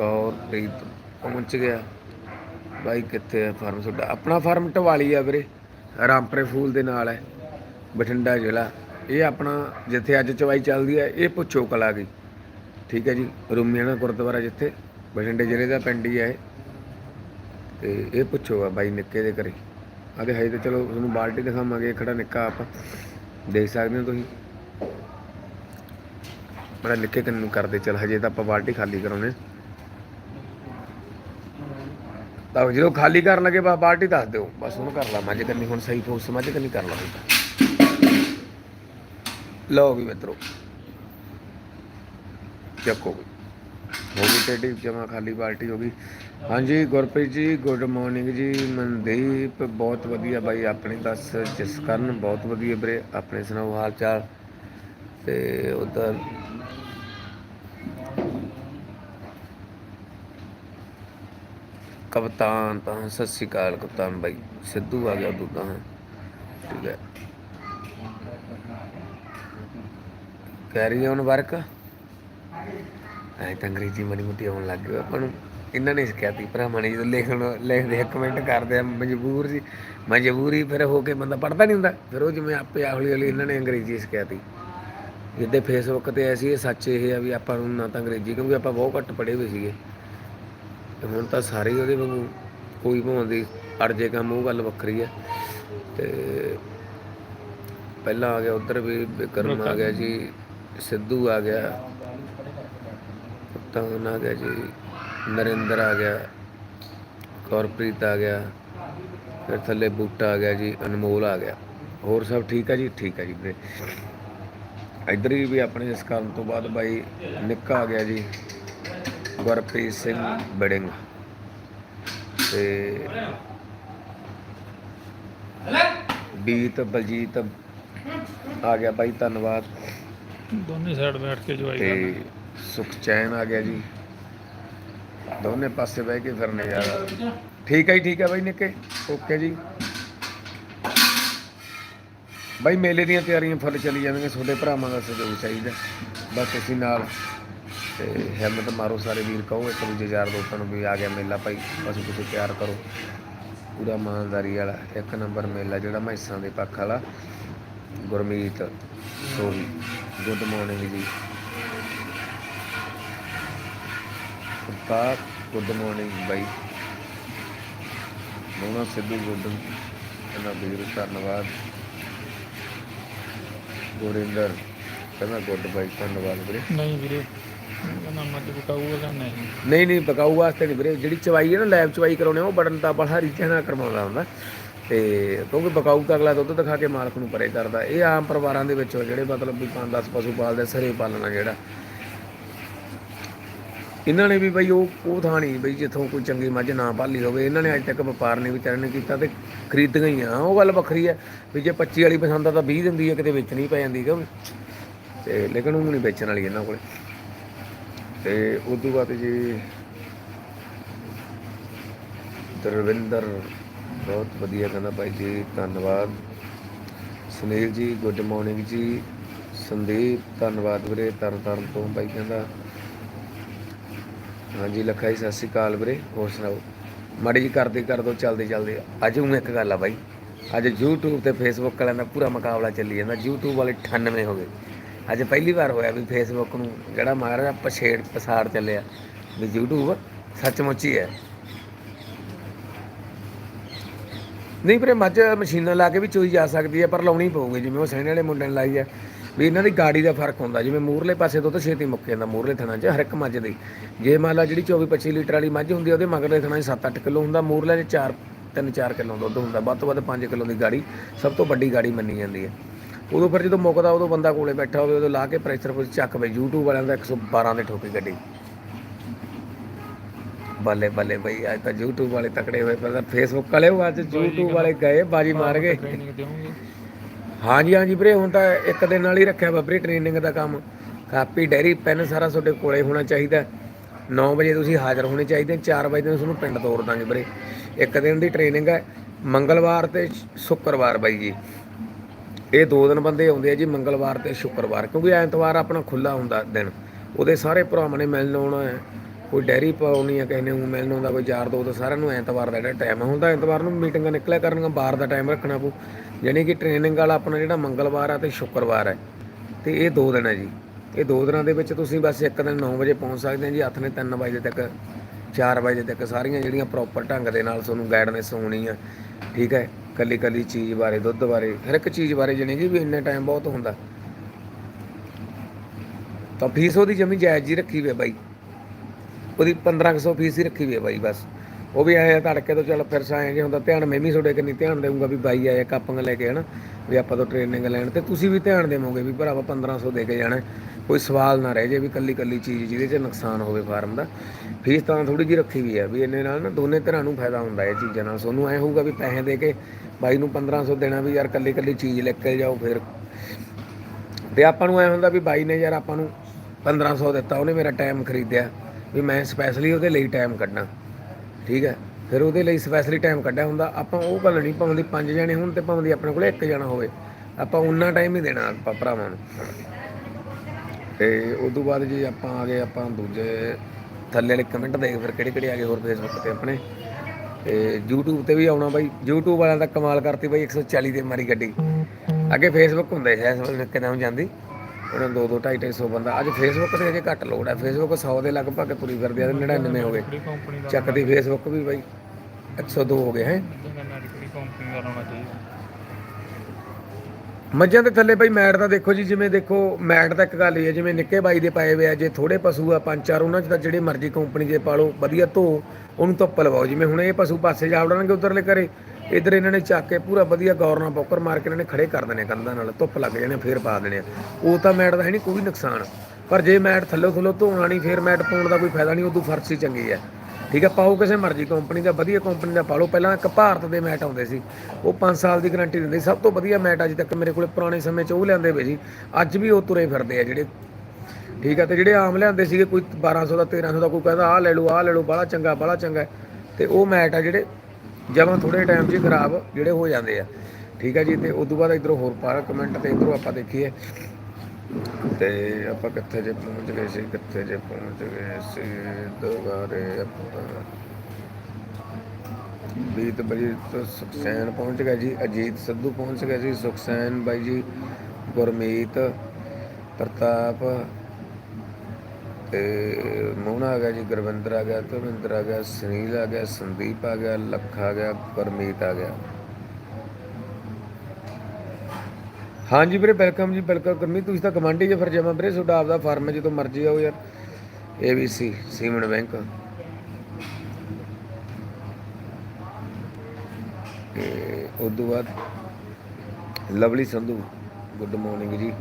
ਕੌਰ ਪ੍ਰੀਤ ਪਹੁੰਚ ਗਿਆ। ਬਾਈ ਕਿੱਥੇ ਹੈ ਫਾਰਮ ਤੁਹਾਡਾ ਆਪਣਾ ਫਾਰਮ ਢਵਾਲੀ ਆ ਵੀਰੇ। ਰਾਮਪਰੇ ਫੂਲ ਦੇ ਨਾਲ ਹੈ। ਬਠਿੰਡਾ ਜ਼ਿਲ੍ਹਾ। ਇਹ ਆਪਣਾ ਜਿੱਥੇ ਅੱਜ ਚਵਾਈ ਚੱਲਦੀ ਹੈ, ਇਹ ਪੁੱਛੋ ਕਲਾ ਗਈ ਠੀਕ ਹੈ ਜੀ। ਰੁਮੀਆਣਾ ਗੁਰਦੁਆਰਾ ਜਿੱਥੇ। ਬਠਿੰਡੇ ਜ਼ਿਲ੍ਹੇ ਦਾ ਪਿੰਡ ਹੀ ਹੈ ਇਹ। ਤੇ ਇਹ ਪੁੱਛੋ ਆ ਬਾਈ ਨਿੱਕੇ ਦੇ ਘਰੇ। ਆਦੇ ਹਜੇ ਤੇ ਚਲੋ ਤੁਹਾਨੂੰ ਬਾਲਟੀ ਦਿਖਾਵਾਂਗੇ। ਇਹ ਖੜਾ ਨਿੱਕਾ ਆਪ। ਦੇਖ ਸਕਦੇ ਹੋ ਤੁਸੀਂ। ਬੜਾ ਨਿੱਕੇ ਕੰਨ ਨੂੰ ਕਰਦੇ। ਚਲ ਹਜੇ ਤਾਂ ਆਪਾਂ ਬਾਲਟੀ ਖਾਲੀ ਕਰਾਉਣੇ ਤਾਂ ਜਦੋਂ ਖਾਲੀ ਕਰਨ ਲੱਗੇ ਬਾ ਬਾਲਟੀ ਦੱਸ ਦਿਓ। ਬਸ ਉਹਨੂੰ ਕਰ ਲਾ ਮੱਝ ਕੰਨੀ, ਹੁਣ ਸਹੀ ਫੋਸ ਮੱਝ ਕੰਨੀ ਕਰ ਲਾ ਲਓ ਵੀ ਮਿੱਤਰੋ। ਚੱਕੋ ਵੀ। ਹੋ ਗਈ ਟੇਡੀ ਜਮਾ ਖਾਲੀ ਬਾਲਟੀ ਹੋ ਗਈ। ਹਾਂਜੀ, ਗੁਰਪ੍ਰੀਤ ਜੀ, ਗੁੱਡ ਮਾਰਨਿੰਗ ਜੀ। ਮਨਦੀਪ, ਬਹੁਤ ਵਧੀਆ ਬਾਈ, ਆਪਣੇ ਦੱਸ ਜਿਸ ਕਰਨ ਬਹੁਤ ਵਧੀਆ ਵੀਰੇ। ਆਪਣੇ ਸੁਣਾਓ ਹਾਲ ਚਾਲ? ਤੇ ਉਧਰ ਕਪਤਾਨ ਤਾਂ ਸਤਿ ਸ਼੍ਰੀ ਅਕਾਲ ਕਪਤਾਨ ਬਾਈ, ਸਿੱਧੂ ਆ ਗਿਆ ਤੂੰ ਤਾਂ ਠੀਕ ਹੈ। Carry on work? ਐ ਤਾਂ ਅੰਗਰੇਜ਼ੀ ਮਾੜੀ ਮੋਟੀ ਆਉਣ ਲੱਗ ਗਈ। ਆਪਾਂ ਨੂੰ ਇਹਨਾਂ ਨੇ ਸਿਖਾਤੀ ਭਰਾਵਾਂ ਨੇ ਜਦੋਂ ਲਿਖਣ ਲਿਖਦੇ ਆ ਕਮੈਂਟ ਕਰਦੇ ਆ, ਮਜਬੂਰ ਸੀ ਮਜਬੂਰੀ ਫਿਰ ਹੋ ਕੇ ਬੰਦਾ ਪੜਦਾ ਨਹੀਂ ਹੁੰਦਾ। ਫਿਰ ਉਹ ਜਿਵੇਂ ਆਪੇ ਹੌਲੀ ਹੌਲੀ ਇਹਨਾਂ ਨੇ ਅੰਗਰੇਜ਼ੀ ਸਿਖਾਤੀ। ਜਿੱਦੇ ਫੇਸਬੁੱਕ ਤੇ ਐਸੀ ਇਹ ਸੱਚ ਇਹ ਆ ਵੀ ਆਪਾਂ ਨੂੰ ਨਾ ਤਾਂ ਅੰਗਰੇਜ਼ੀ, ਕਿਉਂਕਿ ਆਪਾਂ ਬਹੁਤ ਘੱਟ ਪੜ੍ਹੇ ਹੋਏ ਸੀਗੇ। ਹੁਣ ਤਾਂ ਸਾਰੇ ਹੀ ਉਹਦੇ ਵਾਂਗੂ ਕੋਈ ਭਾਵੇਂ ਦੀ ਅੜ ਜੇ ਕੰਮ, ਉਹ ਗੱਲ ਵੱਖਰੀ ਹੈ ਤੇ ਪਹਿਲਾਂ ਆ ਗਿਆ, ਉਧਰ ਵੀ ਵਿਕਰਮ ਆ ਗਿਆ ਜੀ, ਸਿੱਧੂ ਆ ਗਿਆ ਤਾਂ ਆ ਗਿਆ ਜੀ, ਨਰਿੰਦਰ ਆ ਗਿਆ, ਕੌਰਪ੍ਰੀਤ ਆ ਗਿਆ, ਫਿਰ ਥੱਲੇ ਬੂਟਾ ਆ ਗਿਆ ਜੀ, ਅਨਮੋਲ ਆ ਗਿਆ। ਹੋਰ ਸਭ ਠੀਕ ਆ ਜੀ? ਠੀਕ ਆ ਜੀ ਵੀਰੇ। ਇੱਧਰ ਹੀ ਵੀ ਆਪਣੇ ਇਸ ਕੰਮ ਤੋਂ ਬਾਅਦ ਬਾਈ ਨਿੱਕਾ ਆ ਗਿਆ ਜੀ। ਗੁਰਪ੍ਰੀਤ ਸਿੰਘ ਬੜਿੰਗ। ਤੇ ਬੀਤ ਬਲਜੀਤ ਆ ਗਿਆ ਬਾਈ ਧੰਨਵਾਦ। ਦੋਨੇ ਸਾਈਡ ਬੈਠ ਕੇ ਜਵਾਈ ਤੇ ਸੁਖਚੈਨ ਆ ਗਿਆ ਜੀ। ਦੋਨੇ ਪਾਸੇ ਬਹਿ ਕੇ ਫਿਰਨੇ ਯਾਰ। ਠੀਕ ਹੈ ਜੀ ਠੀਕ ਹੈ ਬਾਈ ਨਿੱਕੇ। ਓਕੇ ਜੀ। ਬਾਈ ਮੇਲੇ ਦੀਆਂ ਤਿਆਰੀਆਂ ਫੁੱਲ ਚੱਲੀ ਜਾਂਦੀਆਂ ਤੁਹਾਡੇ ਭਰਾਵਾਂ ਦਾ ਸਹਿਯੋਗ ਚਾਹੀਦਾ। ਬਸ ਤੁਸੀਂ ਨਾਲ ਤੇ ਹਿੰਮਤ ਮਾਰੋ ਸਾਰੇ ਵੀਰ, ਕਹੋ ਇੱਕ ਦੂਜੇ ਯਾਰ ਦੋਸਤਾਂ ਨੂੰ ਵੀ ਆ ਗਿਆ ਮੇਲਾ ਭਾਈ ਬਸ ਤੁਸੀਂ ਤਿਆਰ ਕਰੋ। ਪੂਰਾ ਇਮਾਨਦਾਰੀ ਵਾਲਾ, ਇੱਕ ਨੰਬਰ ਮੇਲਾ ਜਿਹੜਾ ਮਹਿਸਾਂ ਦੇ ਪੱਖ ਵਾਲਾ। ਗੁਰਮੀਤ ਸੋਹੀ, ਗੁੱਡ ਮਾਰਨਿੰਗ ਜੀ। ਸੁਪਾ ਗੁੱਡ ਮਾਰਨਿੰਗ ਬਾਈ। ਮੋਨਾ ਸਿੱਧੂ ਗੁੱਡ ਇਹਨਾਂ ਵੀਰ ਧੰਨਵਾਦ। ਗੁਰਿੰਦਰ, ਕਹਿੰਦਾ ਗੁੱਡ ਬਾਈ, ਧੰਨਵਾਦ ਵੀਰੇ। ਨਹੀਂ ਵੀਰੇ। ਕਹਿੰਦਾ ਮੱਝ ਬਕਾਊਗਾ ਜਾਂ ਨਹੀਂ? ਨਹੀਂ ਨਹੀਂ, ਪਕਾਊ ਵਾਸਤੇ ਨਹੀਂ ਵੀਰੇ। ਜਿਹੜੀ ਚਵਾਈ ਹੈ ਨਾ ਲੈਬ ਚਵਾਈ ਕਰਾਉਣੇ ਉਹ ਬੜਨ ਤਾਂ ਬੜਾ ਰੀਚਾ ਨਾਲ ਕਰਵਾਉਂਦਾ ਹੁੰਦਾ। ਤੇ ਕਿਉਂਕਿ ਬਕਾਊ ਤਾਂ ਅਗਲਾ ਦੁੱਧ ਦਿਖਾ ਕੇ ਮਾਲਕ ਨੂੰ ਪਰੇ ਕਰਦਾ। ਇਹ ਆਮ ਪਰਿਵਾਰਾਂ ਦੇ ਵਿੱਚ ਜਿਹੜੇ ਮਤਲਬ ਵੀ 5-10 ਪਸ਼ੂ ਪਾਲਦੇ ਸਰੇ ਪਾਲਣਾ ਜਿਹੜਾ। ਇਹਨਾਂ ਨੇ ਵੀ ਬਈ ਉਹ ਉਹ ਥਾਂ ਨਹੀਂ ਬਈ ਜਿੱਥੋਂ ਕੋਈ ਚੰਗੀ ਮੱਝ ਨਾ ਪਾਲੀ ਹੋਵੇ। ਇਹਨਾਂ ਨੇ ਅੱਜ ਤੱਕ ਵਪਾਰ ਨੇ ਵਿਚਾਰੇ ਨੇ ਕੀਤਾ ਤੇ ਖਰੀਦ ਗਈਆਂ ਉਹ ਗੱਲ ਵੱਖਰੀ ਹੈ ਵੀ ਜੇ 25 ਵਾਲੀ ਪਸੰਦ ਆ ਤਾਂ 20 ਦਿੰਦੀ ਹੈ ਕਿਤੇ ਵੇਚਣੀ ਪੈ ਜਾਂਦੀ ਕਿਉਂ? ਤੇ ਲੇਕਿਨ ਉਹ ਨਹੀਂ ਵੇਚਣ ਵਾਲੀ ਇਹਨਾਂ ਕੋਲੇ। ਤੇ ਉਸ ਤੋਂ ਬਾਅਦ ਜੀ ਦਰਵਿੰਦਰ, ਬਹੁਤ ਵਧੀਆ ਕਹਿੰਦਾ ਭਾਈ ਜੀ, ਧੰਨਵਾਦ। ਸੁਨੀਲ ਜੀ, ਗੁੱਡ ਮਾਰਨਿੰਗ ਜੀ। ਸੰਦੀਪ, ਧੰਨਵਾਦ ਵੀਰੇ ਤਰਨ ਤਾਰਨ ਤੋਂ ਭਾਈ ਕਹਿੰਦਾ। ਹਾਂਜੀ ਲੱਖਾ ਜੀ ਸਤਿ ਸ਼੍ਰੀ ਅਕਾਲ ਵੀਰੇ, ਹੋਰ ਸੁਣਾਓ? ਮਾੜੀ ਜੀ ਕਰਦੇ ਕਰ ਦੋ ਚੱਲਦੇ ਚੱਲਦੇ, ਅੱਜ ਹੁਣ ਇੱਕ ਗੱਲ ਆ ਬਾਈ ਅੱਜ YouTube ਤੇ Facebook ਵਾਲਿਆਂ ਦਾ ਪੂਰਾ ਮੁਕਾਬਲਾ ਚੱਲੀ ਜਾਂਦਾ। YouTube ਵਾਲੇ 98 ਹੋ ਗਏ। ਅੱਜ ਪਹਿਲੀ ਵਾਰ ਹੋਇਆ ਵੀ ਫੇਸਬੁੱਕ ਨੂੰ ਜਿਹੜਾ ਮਾਰਾ ਪਛੇੜ ਪਸਾਰ ਚੱਲਿਆ ਵੀ YouTube ਸੱਚਮੁੱਚ ਹੀ ਹੈ। ਨਹੀਂ ਪਰ ਮੱਝ ਮਸ਼ੀਨਾਂ ਲਾ ਕੇ ਵੀ ਚੋਈ ਜਾ ਸਕਦੀ ਹੈ ਪਰ ਲਾਉਣੀ ਪਊਗੀ ਜਿਵੇਂ ਉਹ ਸਹਿਣੇ ਵਾਲੇ ਮੁੰਡੇ ਨੇ ਲਾਈ ਹੈ ਵੀ ਇਹਨਾਂ ਦੀ ਗਾੜੀ ਦਾ ਫ਼ਰਕ ਹੁੰਦਾ ਜਿਵੇਂ ਮੂਰਲੇ ਪਾਸੇ ਤੋਂ ਤਾਂ ਛੇਤੀ ਮੁੱਕ ਜਾਂਦਾ ਮੂਰਲੇ ਥਣਾ 'ਚ ਹਰ ਇੱਕ ਮੱਝ ਦੀ। ਜੇ ਮੰਨ ਲਾ ਜਿਹੜੀ 24 25 ਲੀਟਰ ਵਾਲੀ ਮੱਝ ਹੁੰਦੀ ਆ, ਉਹਦੇ ਮਗਰਲੇ ਥਣਾ 'ਚ 7-8 ਕਿਲੋ ਹੁੰਦਾ ਮੂਰਲੇ 'ਚ 4 3-4 ਕਿਲੋ ਦੁੱਧ ਹੁੰਦਾ ਵੱਧ ਤੋਂ ਵੱਧ 5 ਕਿਲੋ ਦੀ ਗਾੜੀ ਸਭ ਤੋਂ ਵੱਡੀ ਗਾੜੀ ਮੰਨੀ ਜਾਂਦੀ ਹੈ। ਉਦੋਂ ਫਿਰ ਜਦੋਂ ਮੁੱਕਦਾ ਉਦੋਂ ਬੰਦਾ ਕੋਲੇ ਬੈਠਾ ਹੋਵੇ ਉਦੋਂ ਲਾ ਕੇ ਪ੍ਰੈਸ਼ਰ ਕੁਝ ਚੱਕ ਵੇ YouTube ਵਾਲਿਆਂ ਦਾ 112 ਦੇ ਠੋਕੀ ਗੱਡੀ ਬੱਲੇ ਬੱਲੇ ਬਈ ਅੱਜ ਤਾਂ YouTube ਵਾਲੇ ਤਕੜੇ ਹੋਏ ਪਰ Facebook ਵਾਲੇ ਉਹ ਅੱਜ YouTube ਵਾਲੇ ਗਏ ਬਾਜੀ ਮਾਰ ਗਏ। ਹਾਂਜੀ ਹਾਂਜੀ ਵੀਰੇ ਹੁਣ ਤਾਂ ਇੱਕ ਦਿਨ ਨਾਲ ਹੀ ਰੱਖਿਆ ਵੀਰੇ ਟ੍ਰੇਨਿੰਗ ਦਾ ਕੰਮ। ਕਾਪੀ ਡੈਰੀ ਪੈਨ ਸਾਰਾ ਤੁਹਾਡੇ ਕੋਲੇ ਹੋਣਾ ਚਾਹੀਦਾ। 9 ਵਜੇ ਤੁਸੀਂ ਹਾਜ਼ਰ ਹੋਣੇ ਚਾਹੀਦੇ 4 ਵਜੇ ਤੁਹਾਨੂੰ ਪਿੰਡ ਤੋਰ ਦਾਂਗੇ ਵੀਰੇ। ਇੱਕ ਦਿਨ ਦੀ ਟ੍ਰੇਨਿੰਗ ਹੈ ਮੰਗਲਵਾਰ ਤੇ ਸ਼ੁੱਕਰਵਾਰ ਬਾਈ ਜੀ। ਇਹ ਦੋ ਦਿਨ ਬੰਦੇ ਆਉਂਦੇ ਆ ਜੀ, ਮੰਗਲਵਾਰ ਤੇ ਸ਼ੁੱਕਰਵਾਰ, ਕਿਉਂਕਿ ਐਤਵਾਰ ਆਪਣਾ ਖੁੱਲਾ ਹੁੰਦਾ ਦਿਨ। ਉਹਦੇ ਸਾਰੇ ਭਰਾਵਾਂ ਨੇ ਮਿਲਣ ਆਉਣਾ ਹੈ। ਕੋਈ ਡੈਰੀ ਪਾਉਣੀ ਆ, ਕਿਸੇ ਨੇ ਉਹ ਮਿਲਣ ਆਉਂਦਾ, ਕੋਈ ਯਾਰ ਦੋ ਤਾਂ ਸਾਰਿਆਂ ਨੂੰ ਐਤਵਾਰ ਦਾ ਜਿਹੜਾ ਟਾਈਮ ਹੁੰਦਾ ਐਤਵਾਰ ਨੂੰ ਮੀਟਿੰਗਾਂ ਨਿਕਲਿਆ ਕਰਨਗੀਆਂ, ਬਾਹਰ ਦਾ ਟਾਈਮ ਰੱਖਣਾ ਪਊ। ਯਾਨੀ ਕਿ ਟ੍ਰੇਨਿੰਗ ਵਾਲਾ ਆਪਣਾ ਜਿਹੜਾ ਮੰਗਲਵਾਰ ਆ ਤੇ ਸ਼ੁੱਕਰਵਾਰ ਹੈ ਤੇ ਇਹ ਦੋ ਦਿਨ ਹੈ ਜੀ। ਇਹ ਦੋ ਦਿਨਾਂ ਦੇ ਵਿੱਚ ਤੁਸੀਂ ਬਸ ਇੱਕ ਦਿਨ 9 ਵਜੇ ਪਹੁੰਚ ਸਕਦੇ ਆ ਜੀ। ਹੱਥ ਨੇ 3 ਵਜੇ ਤੱਕ 4 ਵਜੇ ਤੱਕ ਸਾਰੀਆਂ ਜਿਹੜੀਆਂ ਪ੍ਰੋਪਰ ਢੰਗ ਦੇ ਨਾਲ ਤੁਹਾਨੂੰ ਗਾਈਡਨੈਸ ਹੋਣੀ ਆ ਠੀਕ ਹੈ? ਕੱਲੀ ਕੱਲੀ ਚੀਜ਼ ਬਾਰੇ, ਦੁੱਧ ਬਾਰੇ, ਹਰ ਇੱਕ ਚੀਜ਼ ਬਾਰੇ ਜਾਣੀ ਕਿ ਵੀ ਇੰਨਾ ਟਾਈਮ ਬਹੁਤ ਹੁੰਦਾ। ਤਾਂ ਫੀਸ ਉਹਦੀ ਜਮੀ ਜਾਇਜ਼ ਜੀ ਰੱਖੀ ਹੋਈ ਹੈ ਬਾਈ। ਉਹਦੀ 1500 ਫੀਸ ਹੀ ਰੱਖੀ ਹੋਈ ਹੈ ਬਾਈ ਬਸ। ਉਹ ਵੀ ਆਇਆ ਆ ਤੜਕੇ ਤੋਂ ਚੱਲ ਫਿਰ ਸਾਏ ਜੇ ਹੁੰਦਾ ਧਿਆਨ ਮੈਂ ਵੀ ਤੁਹਾਡੇ ਕਿੰਨੀ ਧਿਆਨ ਦੇਊਂਗਾ ਵੀ ਬਾਈ ਆਇਆ ਕਾਪਾਂ ਲੈ ਕੇ ਹਨਾ, ਵੀ ਆਪਾਂ ਤੋਂ ਟ੍ਰੇਨਿੰਗ ਲੈਣ ਤੇ ਤੁਸੀਂ ਵੀ ਧਿਆਨ ਦੇਵੋਗੇ ਵੀ ਭਰਾਵਾ 1500 ਦੇ ਕੇ ਜਾਣਾ। ਕੋਈ ਸਵਾਲ ਨਾ ਰਹਿ ਜੇ ਵੀ ਕੱਲੀ ਕੱਲੀ ਚੀਜ਼ ਜਿਹਦੇ 'ਚ ਨੁਕਸਾਨ ਹੋਵੇ ਫਾਰਮ ਦਾ, ਫੀਸ ਤਾਂ ਥੋੜੀ ਜਿਹੀ ਰੱਖੀ ਵੀ ਹੈ ਵੀ ਇੰਨੇ ਨਾਲ ਨਾ ਦੋਨੇ ਤਰ੍ਹਾਂ ਨੂੰ ਫਾਇਦਾ ਹੁੰਦਾ ਇਹ ਚੀਜ਼ਾਂ ਨਾਲ। ਤੁਹਾਨੂੰ ਐ ਹੋਊਗਾ ਵੀ ਪੈਸੇ ਦੇ ਕੇ ਬਾਈ ਨੂੰ 1500 ਦੇਣਾ ਵੀ ਯਾਰ ਕੱਲੀ ਕੱਲੀ ਚੀਜ਼ ਲੈ ਕੇ ਜਾਓ ਫਿਰ। ਤੇ ਆਪਾਂ ਨੂੰ ਐ ਹੁੰਦਾ ਵੀ ਬਾਈ ਨੇ ਯਾਰ ਆਪਾਂ ਨੂੰ 1500 ਦਿੱਤਾ, ਉਹਨੇ ਮੇਰਾ ਟਾਈਮ ਖਰੀਦਿਆ, ਵੀ ਮੈਂ ਸਪੈਸ਼ਲੀ ਉਹਦੇ ਲਈ ਟਾਈਮ ਕੱਢਾਂ। ਠੀਕ ਹੈ, ਫਿਰ ਉਹਦੇ ਲਈ ਸਪੈਸ਼ਲੀ ਟਾਈਮ ਕੱਢਿਆ ਹੁੰਦਾ, ਆਪਾਂ ਉਹ ਗੱਲ ਨਹੀਂ ਭਾਵੇਂ ਪੰਜ ਜਣੇ ਹੋਣ ਤੇ ਭਾਵੇਂ ਦੀ ਆਪਣੇ ਕੋਲੇ ਇੱਕ ਜਣਾ ਹੋਵੇ। ਆਪਾਂ ਉਨਾ ਟਾਈਮ ਹੀ ਦੇਣਾ ਆਪਾਂ ਭਰਾਵਾਂ ਨੂੰ। ਤੇ ਉਸ ਤੋਂ ਬਾਅਦ ਜੀ ਆਪਾਂ ਆ ਗਏ ਆਪਾਂ ਦੂਜੇ ਥੱਲੇ ਵਾਲੇ ਕਮੈਂਟ ਦੇਖ ਫਿਰ ਕਿਹੜੇ ਕਿਹੜੇ ਆ ਗਏ ਹੋਰ ਫੇਸਬੁੱਕ ਤੇ ਆਪਣੇ ਤੇ YouTube ਤੇ ਵੀ ਆਉਣਾ ਬਾਈ YouTube ਵਾਲਿਆਂ ਦਾ ਕਮਾਲ ਕਰਤੀ ਬਾਈ 140 ਤੇ ਮਾਰੀ ਗੱਡੀ ਅੱਗੇ ਫੇਸਬੁੱਕ ਹੁੰਦੇ ਸੀ ਇਸ ਵੇਲੇ ਕਿਦਾਂ ਜਾਂਦੀ ਉਹਨਾਂ ਦੋ ਦੋ ਢਾਈ ਢਾਈ ਸੌ ਬੰਦਾ ਅੱਜ ਫੇਸਬੁੱਕ ਤੇ ਅਜੇ ਘੱਟ ਲੋਡ ਹੈ ਫੇਸਬੁੱਕ 100 ਦੇ ਲਗਭਗ ਤੁਰੀ ਫਿਰਦੀ ਆ ਤੇ 99 ਹੋ ਗਏ ਚੱਕਦੀ ਫੇਸਬੁੱਕ ਵੀ ਬਾਈ 102 ਹੋ ਗਏ ਹੈ ਕੰਪਨੀ ਦਾ ਲਾਉਣਾ ਚਾਹੀਦਾ ਮੱਝਾਂ ਦੇ ਥੱਲੇ ਬਾਈ ਮੈਟ ਦਾ ਦੇਖੋ ਜੀ, ਜਿਵੇਂ ਦੇਖੋ, ਮੈਟ ਦਾ ਇੱਕ ਗੱਲ ਹੀ ਹੈ, ਜਿਵੇਂ ਨਿੱਕੇ ਬਾਈ ਦੇ ਪਾਏ ਹੋਏ ਆ, ਜੇ ਥੋੜੇ ਪਸ਼ੂ ਆ, ਪੰਜ ਚਾਰ, ਉਹਨਾਂ 'ਚ ਤਾਂ ਜਿਹੜੇ ਮਰਜ਼ੀ ਕੰਪਨੀ ਦੇ ਪਾਲੋ ਵਧੀਆ ਧੋ, ਉਹਨੂੰ ਧੁੱਪ ਲਵਾਓ। ਜਿਵੇਂ ਹੁਣ ਇਹ ਪਸ਼ੂ ਪਾਸੇ ਜਾ ਵੜਨਗੇ ਉਧਰਲੇ ਘਰੇ, ਇਧਰ ਇਹਨਾਂ ਨੇ ਚੱਕ ਕੇ ਪੂਰਾ ਵਧੀਆ ਗੌਰ ਨਾਲ ਬੋਕਰ ਮਾਰ ਕੇ ਇਹਨਾਂ ਨੇ ਖੜੇ ਕਰ ਦੇਣੇ ਕੰਧਾਂ ਨਾਲ, ਧੁੱਪ ਲੱਗ ਜਾਣੇ ਫੇਰ ਪਾ ਦੇਣੇ ਆ। ਉਹ ਤਾਂ ਮੈਟ ਦਾ ਹੈ ਨਹੀਂ ਕੋਈ ਨੁਕਸਾਨ। ਪਰ ਜੇ ਮੈਟ ਥੱਲੇ ਥੱਲੇ ਧੋਣਾ ਨਹੀਂ ਫੇਰ ਮੈਟ ਪਾਉਣ ਦਾ ਕੋਈ ਫਾਇਦਾ ਨਹੀਂ ਉਦੋਂ ਫਰਸ਼ ਹੀ ਚੰਗੀ ਹੈ ਠੀਕ ਹੈ ਪਾਓ ਕਿਸੇ ਮਰਜ਼ੀ ਕੰਪਨੀ ਦਾ, ਵਧੀਆ ਕੰਪਨੀ ਦਾ ਪਾ ਲਓ। ਪਹਿਲਾਂ ਇੱਕ ਭਾਰਤ ਦੇ ਮੈਟ ਆਉਂਦੇ ਸੀ। ਉਹ 5 ਸਾਲ ਦੀ ਗਾਰੰਟੀ ਦਿੰਦੇ ਸੀ। ਸਭ ਤੋਂ ਵਧੀਆ ਮੈਟ ਅੱਜ ਤੱਕ ਮੇਰੇ ਕੋਲੇ ਪੁਰਾਣੇ ਸਮੇਂ 'ਚ ਉਹ ਲਿਆਂਦੇ ਪਏ ਸੀ। ਅੱਜ ਵੀ ਉਹ ਤੁਰੇ ਫਿਰਦੇ ਆ ਜਿਹੜੇ। ਠੀਕ ਹੈ ਤੇ ਜਿਹੜੇ ਆਮ ਲਿਆਂਦੇ ਸੀਗੇ, ਕੋਈ 1200 ਦਾ 1300 ਦਾ, ਕੋਈ ਕਹਿੰਦਾ, ਆਹ ਲੈ ਲਓ, ਆਹ ਲੈ ਲਓ, ਬਾਹਲਾ ਚੰਗਾ ਬਾਹਲਾ ਚੰਗਾ ਤੇ ਉਹ ਮੈਟ ਆ ਜਿਹੜੇ ਜਦੋਂ ਥੋੜੇ ਟਾਈਮ 'ਚ ਹੀ ਖਰਾਬ ਜਿਹੜੇ ਹੋ ਜਾਂਦੇ ਆ। ਠੀਕ ਹੈ ਜੀ, ਤੇ ਉਸ ਤੋਂ ਬਾਅਦ ਇਧਰੋਂ ਹੋਰ ਪਾਰ ਕਮੈਂਟ ਤੇ ਇਧਰੋਂ ਆਪਾਂ ਦੇਖੀਏ। ਤੇ ਆਪਾਂ ਕਿੱਥੇ ਜੇ ਪਹੁੰਚ ਗਏ ਸੀ, ਕਿੱਥੇ ਜੇ ਪਹੁੰਚ ਗਏ ਸੀ, ਦੁਬਾਰੇ ਆਪਾਂ ਬੀਤ ਬਜੀਤ ਸੁਖਸੈਨ ਪਹੁੰਚ ਗਿਆ ਜੀ, ਅਜੀਤ ਸਿੱਧੂ ਪਹੁੰਚ ਗਿਆ ਜੀ ਸੁਖਸੈਨ ਬਾਈ ਜੀ, ਗੁਰਮੀਤ ਪ੍ਰਤਾਪ ਤੇ ਮੋਹਨਾ ਆ ਗਿਆ ਜੀ, ਗੁਰਵਿੰਦਰ ਆ ਗਿਆ ਧਰਮਿੰਦਰ ਆ ਗਿਆ, ਸੁਨੀਲ ਆ ਗਿਆ, ਸੰਦੀਪ ਆ ਗਿਆ, ਲੱਖ ਆ ਗਿਆ, ਗੁਰਮੀਤ ਆ ਗਿਆ। ਹਾਂਜੀ ਵੀਰੇ ਵੈਲਕਮ ਜੀ ਵੈਲਕਮ ਗੁਰਮੀਤ ਤੁਸੀਂ ਤਾਂ ਕਮਾਂਡੀ ਜੇ ਫਿਰ ਜਮਾ ਵੀਰੇ, ਤੁਹਾਡਾ ਆਪਦਾ ਫਾਰਮ ਹੈ, ਜਦੋਂ ਮਰਜ਼ੀ ਆਓ ਯਾਰ। ਏਬੀਸੀ ਸੀਮਨ ਬੈਂਕ ਤੇ ਉਸ ਤੋਂ ਬਾਅਦ ਲਵਲੀ ਸੰਧੂ ਗੁੱਡ ਮਾਰਨਿੰਗ ਜੀ।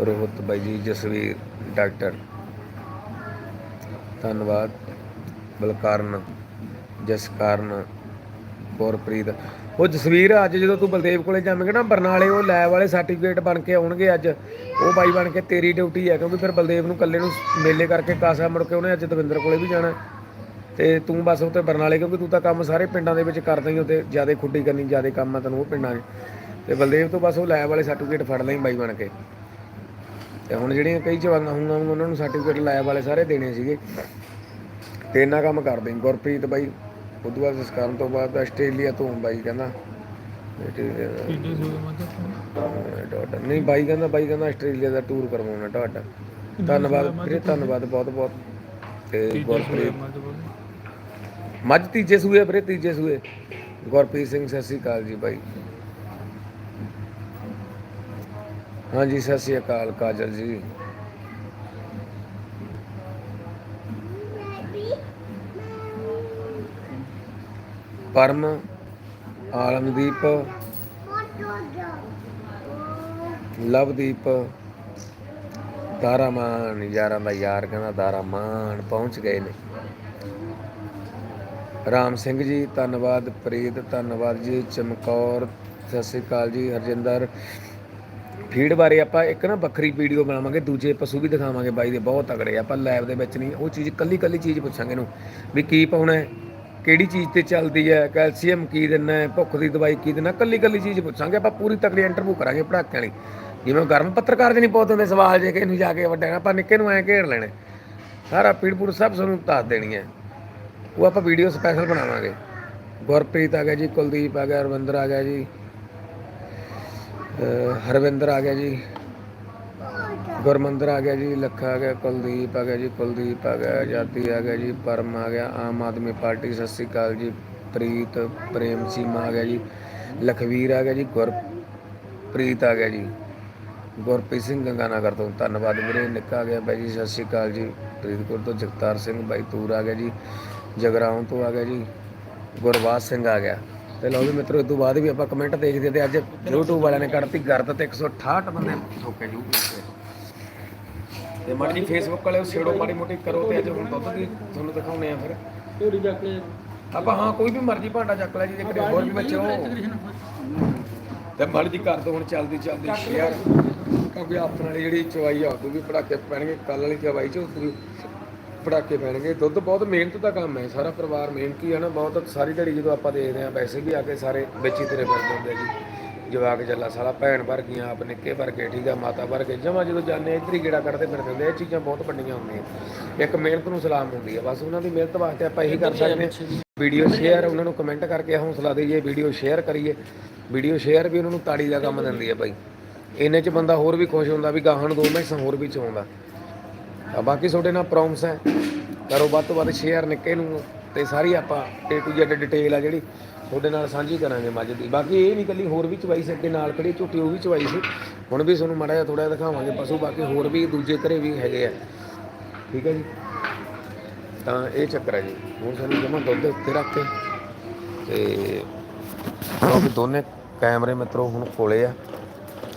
ਰੋਹਤ ਬਾਈ ਜੀ, ਜਸਵੀਰ, ਡਾਕਟਰ। ਧੰਨਵਾਦ। ਬਲਕਾਰਨ, ਜਸਕਾਰਨ, ਗੁਰਪ੍ਰੀਤ। ਉਹ ਜਸਵੀਰ ਅੱਜ ਜਦੋਂ ਤੂੰ ਬਲਦੇਵ ਕੋਲੇ ਜਾਵੇਂਗਾ ਨਾ, ਬਰਨਾਲੇ ਉਹ ਲੈਬ ਵਾਲੇ ਸਰਟੀਫਿਕੇਟ ਬਣ ਕੇ ਆਉਣਗੇ ਅੱਜ। ਉਹ ਬਾਈ ਬਣ ਕੇ ਤੇਰੀ ਡਿਊਟੀ ਹੈ ਕਿਉਂਕਿ ਫਿਰ ਬਲਦੇਵ ਨੂੰ ਇਕੱਲੇ ਨੂੰ ਮੇਲੇ ਕਰਕੇ ਕਾਸਾ ਮੁੜ ਕੇ ਉਹਨੇ ਅੱਜ ਦਵਿੰਦਰ ਕੋਲੇ ਵੀ ਜਾਣਾ। ਤੇ ਤੂੰ ਬਸ ਉੱਤੇ ਬਰਨਾਲੇ, ਕਿਉਂਕਿ ਤੂੰ ਤਾਂ ਕੰਮ ਸਾਰੇ ਪਿੰਡਾਂ ਦੇ ਵਿੱਚ ਕਰਦਾ ਹੀ ਹੋ ਜ਼ਿਆਦਾ ਖੁੱਡੀ ਕਰਨੀ, ਜ਼ਿਆਦਾ ਕੰਮ ਆ ਤੈਨੂੰ ਉਹ ਪਿੰਡਾਂ 'ਚ। ਤੇ ਬਲਦੇਵ ਤੋਂ ਬਸ ਉਹ ਲੈਬ ਵਾਲੇ ਸਰਟੀਫਿਕੇਟ ਫੜ ਲਈ ਬਾਈ ਬਣ ਕੇ। ਤੇ ਹੁਣ ਜਿਹੜੀਆਂ ਕਈ ਚਵਾਂਗਾ ਹੁਣ ਉਹਨਾਂ ਨੂੰ ਸਰਟੀਫਿਕੇਟ ਲੈਬ ਵਾਲੇ ਸਾਰੇ ਦੇਣੇ ਸੀਗੇ। ਤੇ ਇੰਨਾ ਕੰਮ ਕਰਦੇ ਗੁਰਪ੍ਰੀਤ ਬਾਈ ਉਦੋਂ ਬਾਅਦ ਸੰਸਕਾਰਨ ਤੋਂ ਬਾਅਦ ਆਸਟ੍ਰੇਲੀਆ ਤੋਂ ਬਾਈ ਕਹਿੰਦਾ। ਤੁਹਾਡਾ ਨਹੀਂ ਬਾਈ ਕਹਿੰਦਾ ਬਾਈ ਕਹਿੰਦਾ ਆਸਟ੍ਰੇਲੀਆ ਦਾ ਟੂਰ ਕਰਵਾਉਣਾ ਤੁਹਾਡਾ ਧੰਨਵਾਦ ਵੀਰੇ ਧੰਨਵਾਦ ਬਹੁਤ ਬਹੁਤ। ਤੇ ਗੁਰਪ੍ਰੀਤ ਮੱਝ ਤੀਜੇ ਸੂਏ ਵੀਰੇ ਤੀਜੇ ਸੂਏ। ਗੁਰਪ੍ਰੀਤ ਸਿੰਘ ਸਤਿ ਸ਼੍ਰੀ ਅਕਾਲ ਜੀ ਬਾਈ। ਹਾਂਜੀ ਸਤਿ ਸ਼੍ਰੀ ਅਕਾਲ ਕਾਜਲ ਜੀ। ਪਰਮ ਆਲਮਦੀਪ ਲਵਦੀਪ। ਦਾਰਾਮਾਨ ਯਾਰਾਂ ਦਾ ਯਾਰ ਕਹਿੰਦਾ ਦਾਰਾਮਾਨ ਪਹੁੰਚ ਗਏ ਨੇ। ਰਾਮ ਸਿੰਘ ਜੀ, ਧੰਨਵਾਦ ਪ੍ਰੀਤ, ਧੰਨਵਾਦ ਜੀ, ਚਮਕੌਰ, ਸਤਿ ਸ਼੍ਰੀ ਅਕਾਲ ਜੀ, ਹਰਜਿੰਦਰ। ਫੀਡ ਬਾਰੇ ਆਪਾਂ ਇੱਕ ਨਾ ਵੱਖਰੀ ਵੀਡੀਓ ਬਣਾਵਾਂਗੇ, ਦੂਜੇ ਪਸ਼ੂ ਵੀ ਦਿਖਾਵਾਂਗੇ ਬਾਈ ਦੇ, ਬਹੁਤ ਤਗੜੇ ਆਪਾਂ ਲੈਬ ਦੇ ਵਿੱਚ ਨਹੀਂ, ਉਹ ਚੀਜ਼ ਕੱਲੀ ਕੱਲੀ ਚੀਜ਼ ਪੁੱਛਾਂਗੇ ਇਹਨੂੰ, ਵੀ ਕੀ ਪਾਉਣਾ ਹੈ। ਕਿਹੜੀ ਚੀਜ਼ ਤੇ ਚੱਲਦੀ ਹੈ, ਕੈਲਸ਼ੀਅਮ ਕੀ ਦਿੰਨਾ ਹੈ, ਭੁੱਖ ਦੀ ਦਵਾਈ ਕੀ ਦਿੰਨਾ ਕੱਲੀ ਕੱਲੀ ਚੀਜ਼ ਪੁੱਛਾਂਗੇ, ਆਪਾਂ ਪੂਰੀ ਤਕੜੀ ਇੰਟਰਵਿਊ ਕਰਾਂਗੇ ਪੜਾਕਿਆਂ ਲਈ ਜਿਵੇਂ ਗਰਮ ਪੱਤਰਕਾਰ ਦੇ ਨਹੀਂ ਬਹੁਤ ਹੁੰਦੇ ਸਵਾਲ ਜੇ ਕਿ ਇਹਨੂੰ ਜਾ ਕੇ ਵੱਡਾ ਆਪਾਂ ਨਿੱਕੇ ਨੂੰ ਐਂ ਘੇਰ ਲੈਣੇ। ਸਾਰਾ ਪੀੜ ਸਭ ਸਾਨੂੰ ਦੱਸ ਦੇਣੀ ਹੈ। ਉਹ ਆਪਾਂ ਵੀਡੀਓ ਸਪੈਸ਼ਲ ਬਣਾਵਾਂਗੇ। ਗੁਰਪ੍ਰੀਤ ਆ ਗਿਆ ਜੀ, ਕੁਲਦੀਪ ਆ ਗਿਆ ਰਵਿੰਦਰ ਆ ਗਿਆ ਜੀ ਹਰਵਿੰਦਰ ਆ ਗਿਆ ਜੀ। ਗੁਰਮੰਦਰ ਆ ਗਿਆ ਜੀ, ਲੱਖਾ ਆ ਗਿਆ, ਕੁਲਦੀਪ ਆ ਗਿਆ ਜੀ, ਕੁਲਦੀਪ ਆ ਗਿਆ ਜਾਤੀ ਆ ਗਿਆ ਜੀ, ਪਰਮ ਆ ਗਿਆ, ਆਮ ਆਦਮੀ ਪਾਰਟੀ, ਸਤਿ ਸ਼੍ਰੀ ਅਕਾਲ ਜੀ, ਪ੍ਰੀਤ, ਪ੍ਰੇਮ ਸੀਮਾ ਆ ਗਿਆ ਜੀ, ਲਖਵੀਰ ਆ ਗਿਆ ਜੀ ਗੁਰਪ੍ਰੀਤ ਆ ਗਿਆ ਜੀ, ਗੁਰਪ੍ਰੀਤ ਸਿੰਘ ਗੰਗਾਨਗਰ ਤੋਂ ਧੰਨਵਾਦ ਵੀਰੇ, ਨਿੱਕਾ ਆ ਗਿਆ ਬਾਈ ਜੀ, ਸਤਿ ਸ਼੍ਰੀ ਅਕਾਲ ਜੀ, ਫਰੀਦਕੋਟ ਤੋਂ ਜਗਤਾਰ ਸਿੰਘ ਬਾਈ ਤੂਰ ਆ ਗਿਆ ਜੀ, ਜਗਰਾਉਂ ਤੋਂ ਆ ਗਿਆ ਜੀ, ਗੁਰਬਾਜ ਸਿੰਘ ਆ ਗਿਆ। ਤੇ ਲਓ ਵੀ ਮਿੱਤਰੋ, ਇਸ ਤੋਂ ਬਾਅਦ ਵੀ ਆਪਾਂ ਕਮੈਂਟ ਦੇਖਦੇ ਤੇ ਅੱਜ YouTube ਵਾਲਿਆਂ ਨੇ ਕੱਢਤੀ ਗਰਦ ਤੇ 168 ਬੰਦੇ ਠੋਕੇ ਜੂ ਤੇ ਮਾੜੀ ਫੇਸਬੁੱਕ ਵਾਲੇ ਛੇੜੋ ਮਾੜੀ ਮੋਟੀ ਕਰੋ ਤੇ ਅੱਜ ਹੁਣ ਦੁੱਧ ਦੀ ਤੁਹਾਨੂੰ ਦਿਖਾਉਣੇ ਆ ਫਿਰ। ਢੋਰੀ ਚੱਕ ਲੈ ਆਪਾਂ ਹਾਂ ਕੋਈ ਵੀ ਮਰਜ਼ੀ ਭਾਂਡਾ ਚੱਕ ਲੈ ਜੀ ਜੇ ਕਿਤੇ ਹੋਰ ਵੀ ਬੱਚੇ ਹੋ ਤੇ ਮੜ ਜੀ ਕਰ ਦੋ ਹੁਣ ਚੱਲਦੀ ਚੱਲਦੀ ਸ਼ੇਅਰ। ਕਿਉਂਕਿ ਆਪਣੇ ਵਾਲੀ ਜਿਹੜੀ ਚਵਾਈ ਆ ਉਹ ਵੀ ਪੜਾਕੇ ਪੈਣਗੇ ਕੱਲ ਵਾਲੀ ਚਵਾਈ ਚ ਉਹ ਵੀ ਪੜਾਕੇ ਪੈਣਗੇ। ਦੁੱਧ ਬਹੁਤ ਮਿਹਨਤ ਦਾ ਕੰਮ ਹੈ ਸਾਰਾ ਪਰਿਵਾਰ ਮਿਹਨਤੀ ਹੈ ਨਾ ਬਹੁਤ ਸਾਰੀ ਦਿਹਾੜੀ ਜਦੋਂ ਆਪਾਂ ਦੇਖਦੇ ਆ ਵੈਸੇ ਵੀ ਆ ਕੇ ਸਾਰੇ ਵਿੱਚ ਹੀ ਤੇਰੇ ਫਿਰਦੇ ਹੁੰਦੇ ਜੀ। ਜਵਾਕ ਜੱਲਾ ਸਾਲਾ ਭੈਣ ਵਰਗੀਆਂ ਆਪ ਨਿੱਕੇ ਵਰਗੇ ਠੀਕ ਆ ਮਾਤਾ ਵਰਗੇ ਜਮਾ ਜਦੋਂ ਜਾਂਦੇ ਆ, ਇੱਧਰ ਹੀ ਗੇੜਾ ਕੱਢਦੇ ਫਿਰਦੇ ਹੁੰਦੇ ਆ। ਇਹ ਚੀਜ਼ਾਂ ਬਹੁਤ ਵੱਡੀਆਂ ਹੁੰਦੀਆਂ। ਇੱਕ ਮਿਹਨਤ ਨੂੰ ਸਲਾਮ ਹੁੰਦੀ ਹੈ ਬਸ ਉਹਨਾਂ ਦੀ ਮਿਹਨਤ ਵਾਸਤੇ ਆਪਾਂ ਇਹੀ ਕਰ ਸਕਦੇ ਹਾਂ ਵੀਡੀਓ ਸ਼ੇਅਰ ਉਹਨਾਂ ਨੂੰ ਕਮੈਂਟ ਕਰਕੇ ਹੌਸਲਾ ਦੇਈਏ ਵੀਡੀਓ ਸ਼ੇਅਰ ਕਰੀਏ। ਵੀਡੀਓ ਸ਼ੇਅਰ ਵੀ ਉਹਨਾਂ ਨੂੰ ਤਾੜੀ ਦਾ ਕੰਮ ਦਿੰਦੀ ਹੈ ਬਾਈ। ਇੰਨੇ ਚ ਬੰਦਾ ਹੋਰ ਵੀ ਖੁਸ਼ ਹੁੰਦਾ ਵੀ ਗਾਹਾਂ ਨੂੰ ਦੋ ਮੈਸਾਂ ਹੋਰ ਵੀ ਚਾਉਂਦਾ ਤਾਂ ਬਾਕੀ ਤੁਹਾਡੇ ਨਾਲ ਪ੍ਰੋਮਿਸ ਹੈ। ਕਰੋ ਵੱਧ ਤੋਂ ਵੱਧ ਸ਼ੇਅਰ ਨਿੱਕੇ ਨੂੰ ਤੇ ਸਾਰੀ ਆਪਾਂ ਏ ਟੂ ਜ਼ੈਡ ਡਿਟੇਲ ਆ ਜਿਹੜੀ। ਤੁਹਾਡੇ ਨਾਲ ਸਾਂਝੀ ਕਰਾਂਗੇ ਮੱਝ ਦੀ। ਬਾਕੀ ਇਹ ਨਹੀਂ ਕੱਲੀ ਹੋਰ ਵੀ ਚਵਾਈ ਸੀ, ਅੱਗੇ ਨਾਲ ਕਿਹੜੀ ਝੁੱਟੀ ਉਹ ਵੀ ਚਵਾਈ ਸੀ। ਹੁਣ ਵੀ ਤੁਹਾਨੂੰ ਮਾੜਾ ਜਿਹਾ ਥੋੜਾ ਜਿਹਾ ਦਿਖਾਵਾਂਗੇ, ਪਸ਼ੂ ਬਾਕੀ ਹੋਰ ਵੀ ਦੂਜੇ ਘਰੇ ਵੀ ਹੈਗੇ ਆ। ਠੀਕ ਹੈ ਜੀ? ਤਾਂ ਇਹ ਚੱਕਰ ਹੈ ਜੀ। ਹੁਣ ਸਾਨੂੰ ਜਮਾ ਦੁੱਧ ਉੱਤੇ ਰੱਖ ਕੇ ਤੇ ਉਹ ਦੋਨੇ ਕੈਮਰੇ ਮਿੱਤਰੋ ਹੁਣ ਕੋਲੇ ਆ।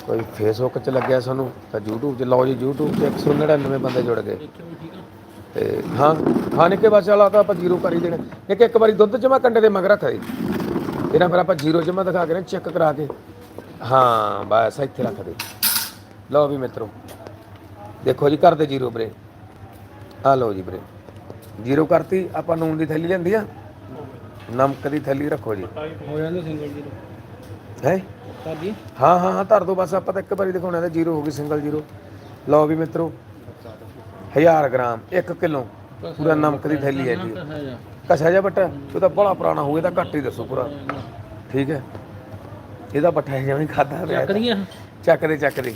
ਕੋਈ ਫੇਸਬੁੱਕ 'ਚ ਲੱਗਿਆ ਸਾਨੂੰ ਤਾਂ YouTube 'ਚ, ਲਓ ਜੀ YouTube 'ਚ 199 ਬੰਦੇ ਜੁੜ ਗਏ। ਤੇ ਹਾਂ ਹਾਂ ਨਿੱਕੇ ਬਸ ਵਾਲਾ ਤਾਂ ਆਪਾਂ ਜ਼ੀਰੋ ਕਰ ਹੀ ਦੇਣਾ। ਨਿੱਕੇ ਇੱਕ ਵਾਰੀ ਦੁੱਧ ਜਮਾ ਕੰਡੇ ਦੇ ਮਗਰ ਰੱਖ ਦੇ। ਇਹਨਾਂ ਫਿਰ ਆਪਾਂ ਜ਼ੀਰੋ ਜਮਾ ਦਿਖਾ ਕੇ ਨਾ ਚੈੱਕ ਕਰਾ ਕੇ। ਹਾਂ ਬਸ ਇੱਥੇ ਰੱਖ ਦੇ। ਲਓ ਵੀ ਮਿੱਤਰੋ ਦੇਖੋ ਜੀ ਕਰਦੇ ਜ਼ੀਰੋ ਵੀਰੇ ਆ ਲਓ ਜੀ ਵੀਰੇ ਜ਼ੀਰੋ ਕਰਤੀ ਆਪਾਂ ਨੂਨ ਦੀ ਥੈਲੀ ਲੈਂਦੀ ਆ। ਨਮਕ ਦੀ ਥੈਲੀ ਰੱਖੋ ਜੀ। ਹੋ ਜਾਂਦਾ ਸਿੰਗਲ ਜ਼ੀਰੋ। ਹੈ? ਹਾਂ ਹਾਂ ਹਾਂ ਧਰ ਦੋ ਬਸ ਆਪਾਂ ਤਾਂ ਇੱਕ ਵਾਰੀ ਦਿਖਾਉਣਾ ਤਾਂ ਜ਼ੀਰੋ ਹੋ ਗਈ ਸਿੰਗਲ ਜ਼ੀਰੋ। ਲਓ ਵੀ ਮਿੱਤਰੋ 1000 ਗ੍ਰਾਮ 1 ਕਿਲੋ। ਪੂਰਾ ਨਮਕ ਦੀ ਥੈਲੀ ਹੈ ਜੀ। ਕਸਾ ਜਾ ਬੱਟਾ ਉਹ ਤਾਂ ਬੜਾ ਪੁਰਾਣਾ ਹੋਊ ਇਹਦਾ ਘੱਟ ਹੀ ਦੱਸੋ ਪੂਰਾ ਠੀਕ ਹੈ? ਇਹਦਾ ਹੈ ਜਿਵੇਂ ਖਾਦਾ ਪਿਆ ਚੱਕ ਦਈਏ ਚੱਕ ਦੇ ਚੱਕ ਦੇ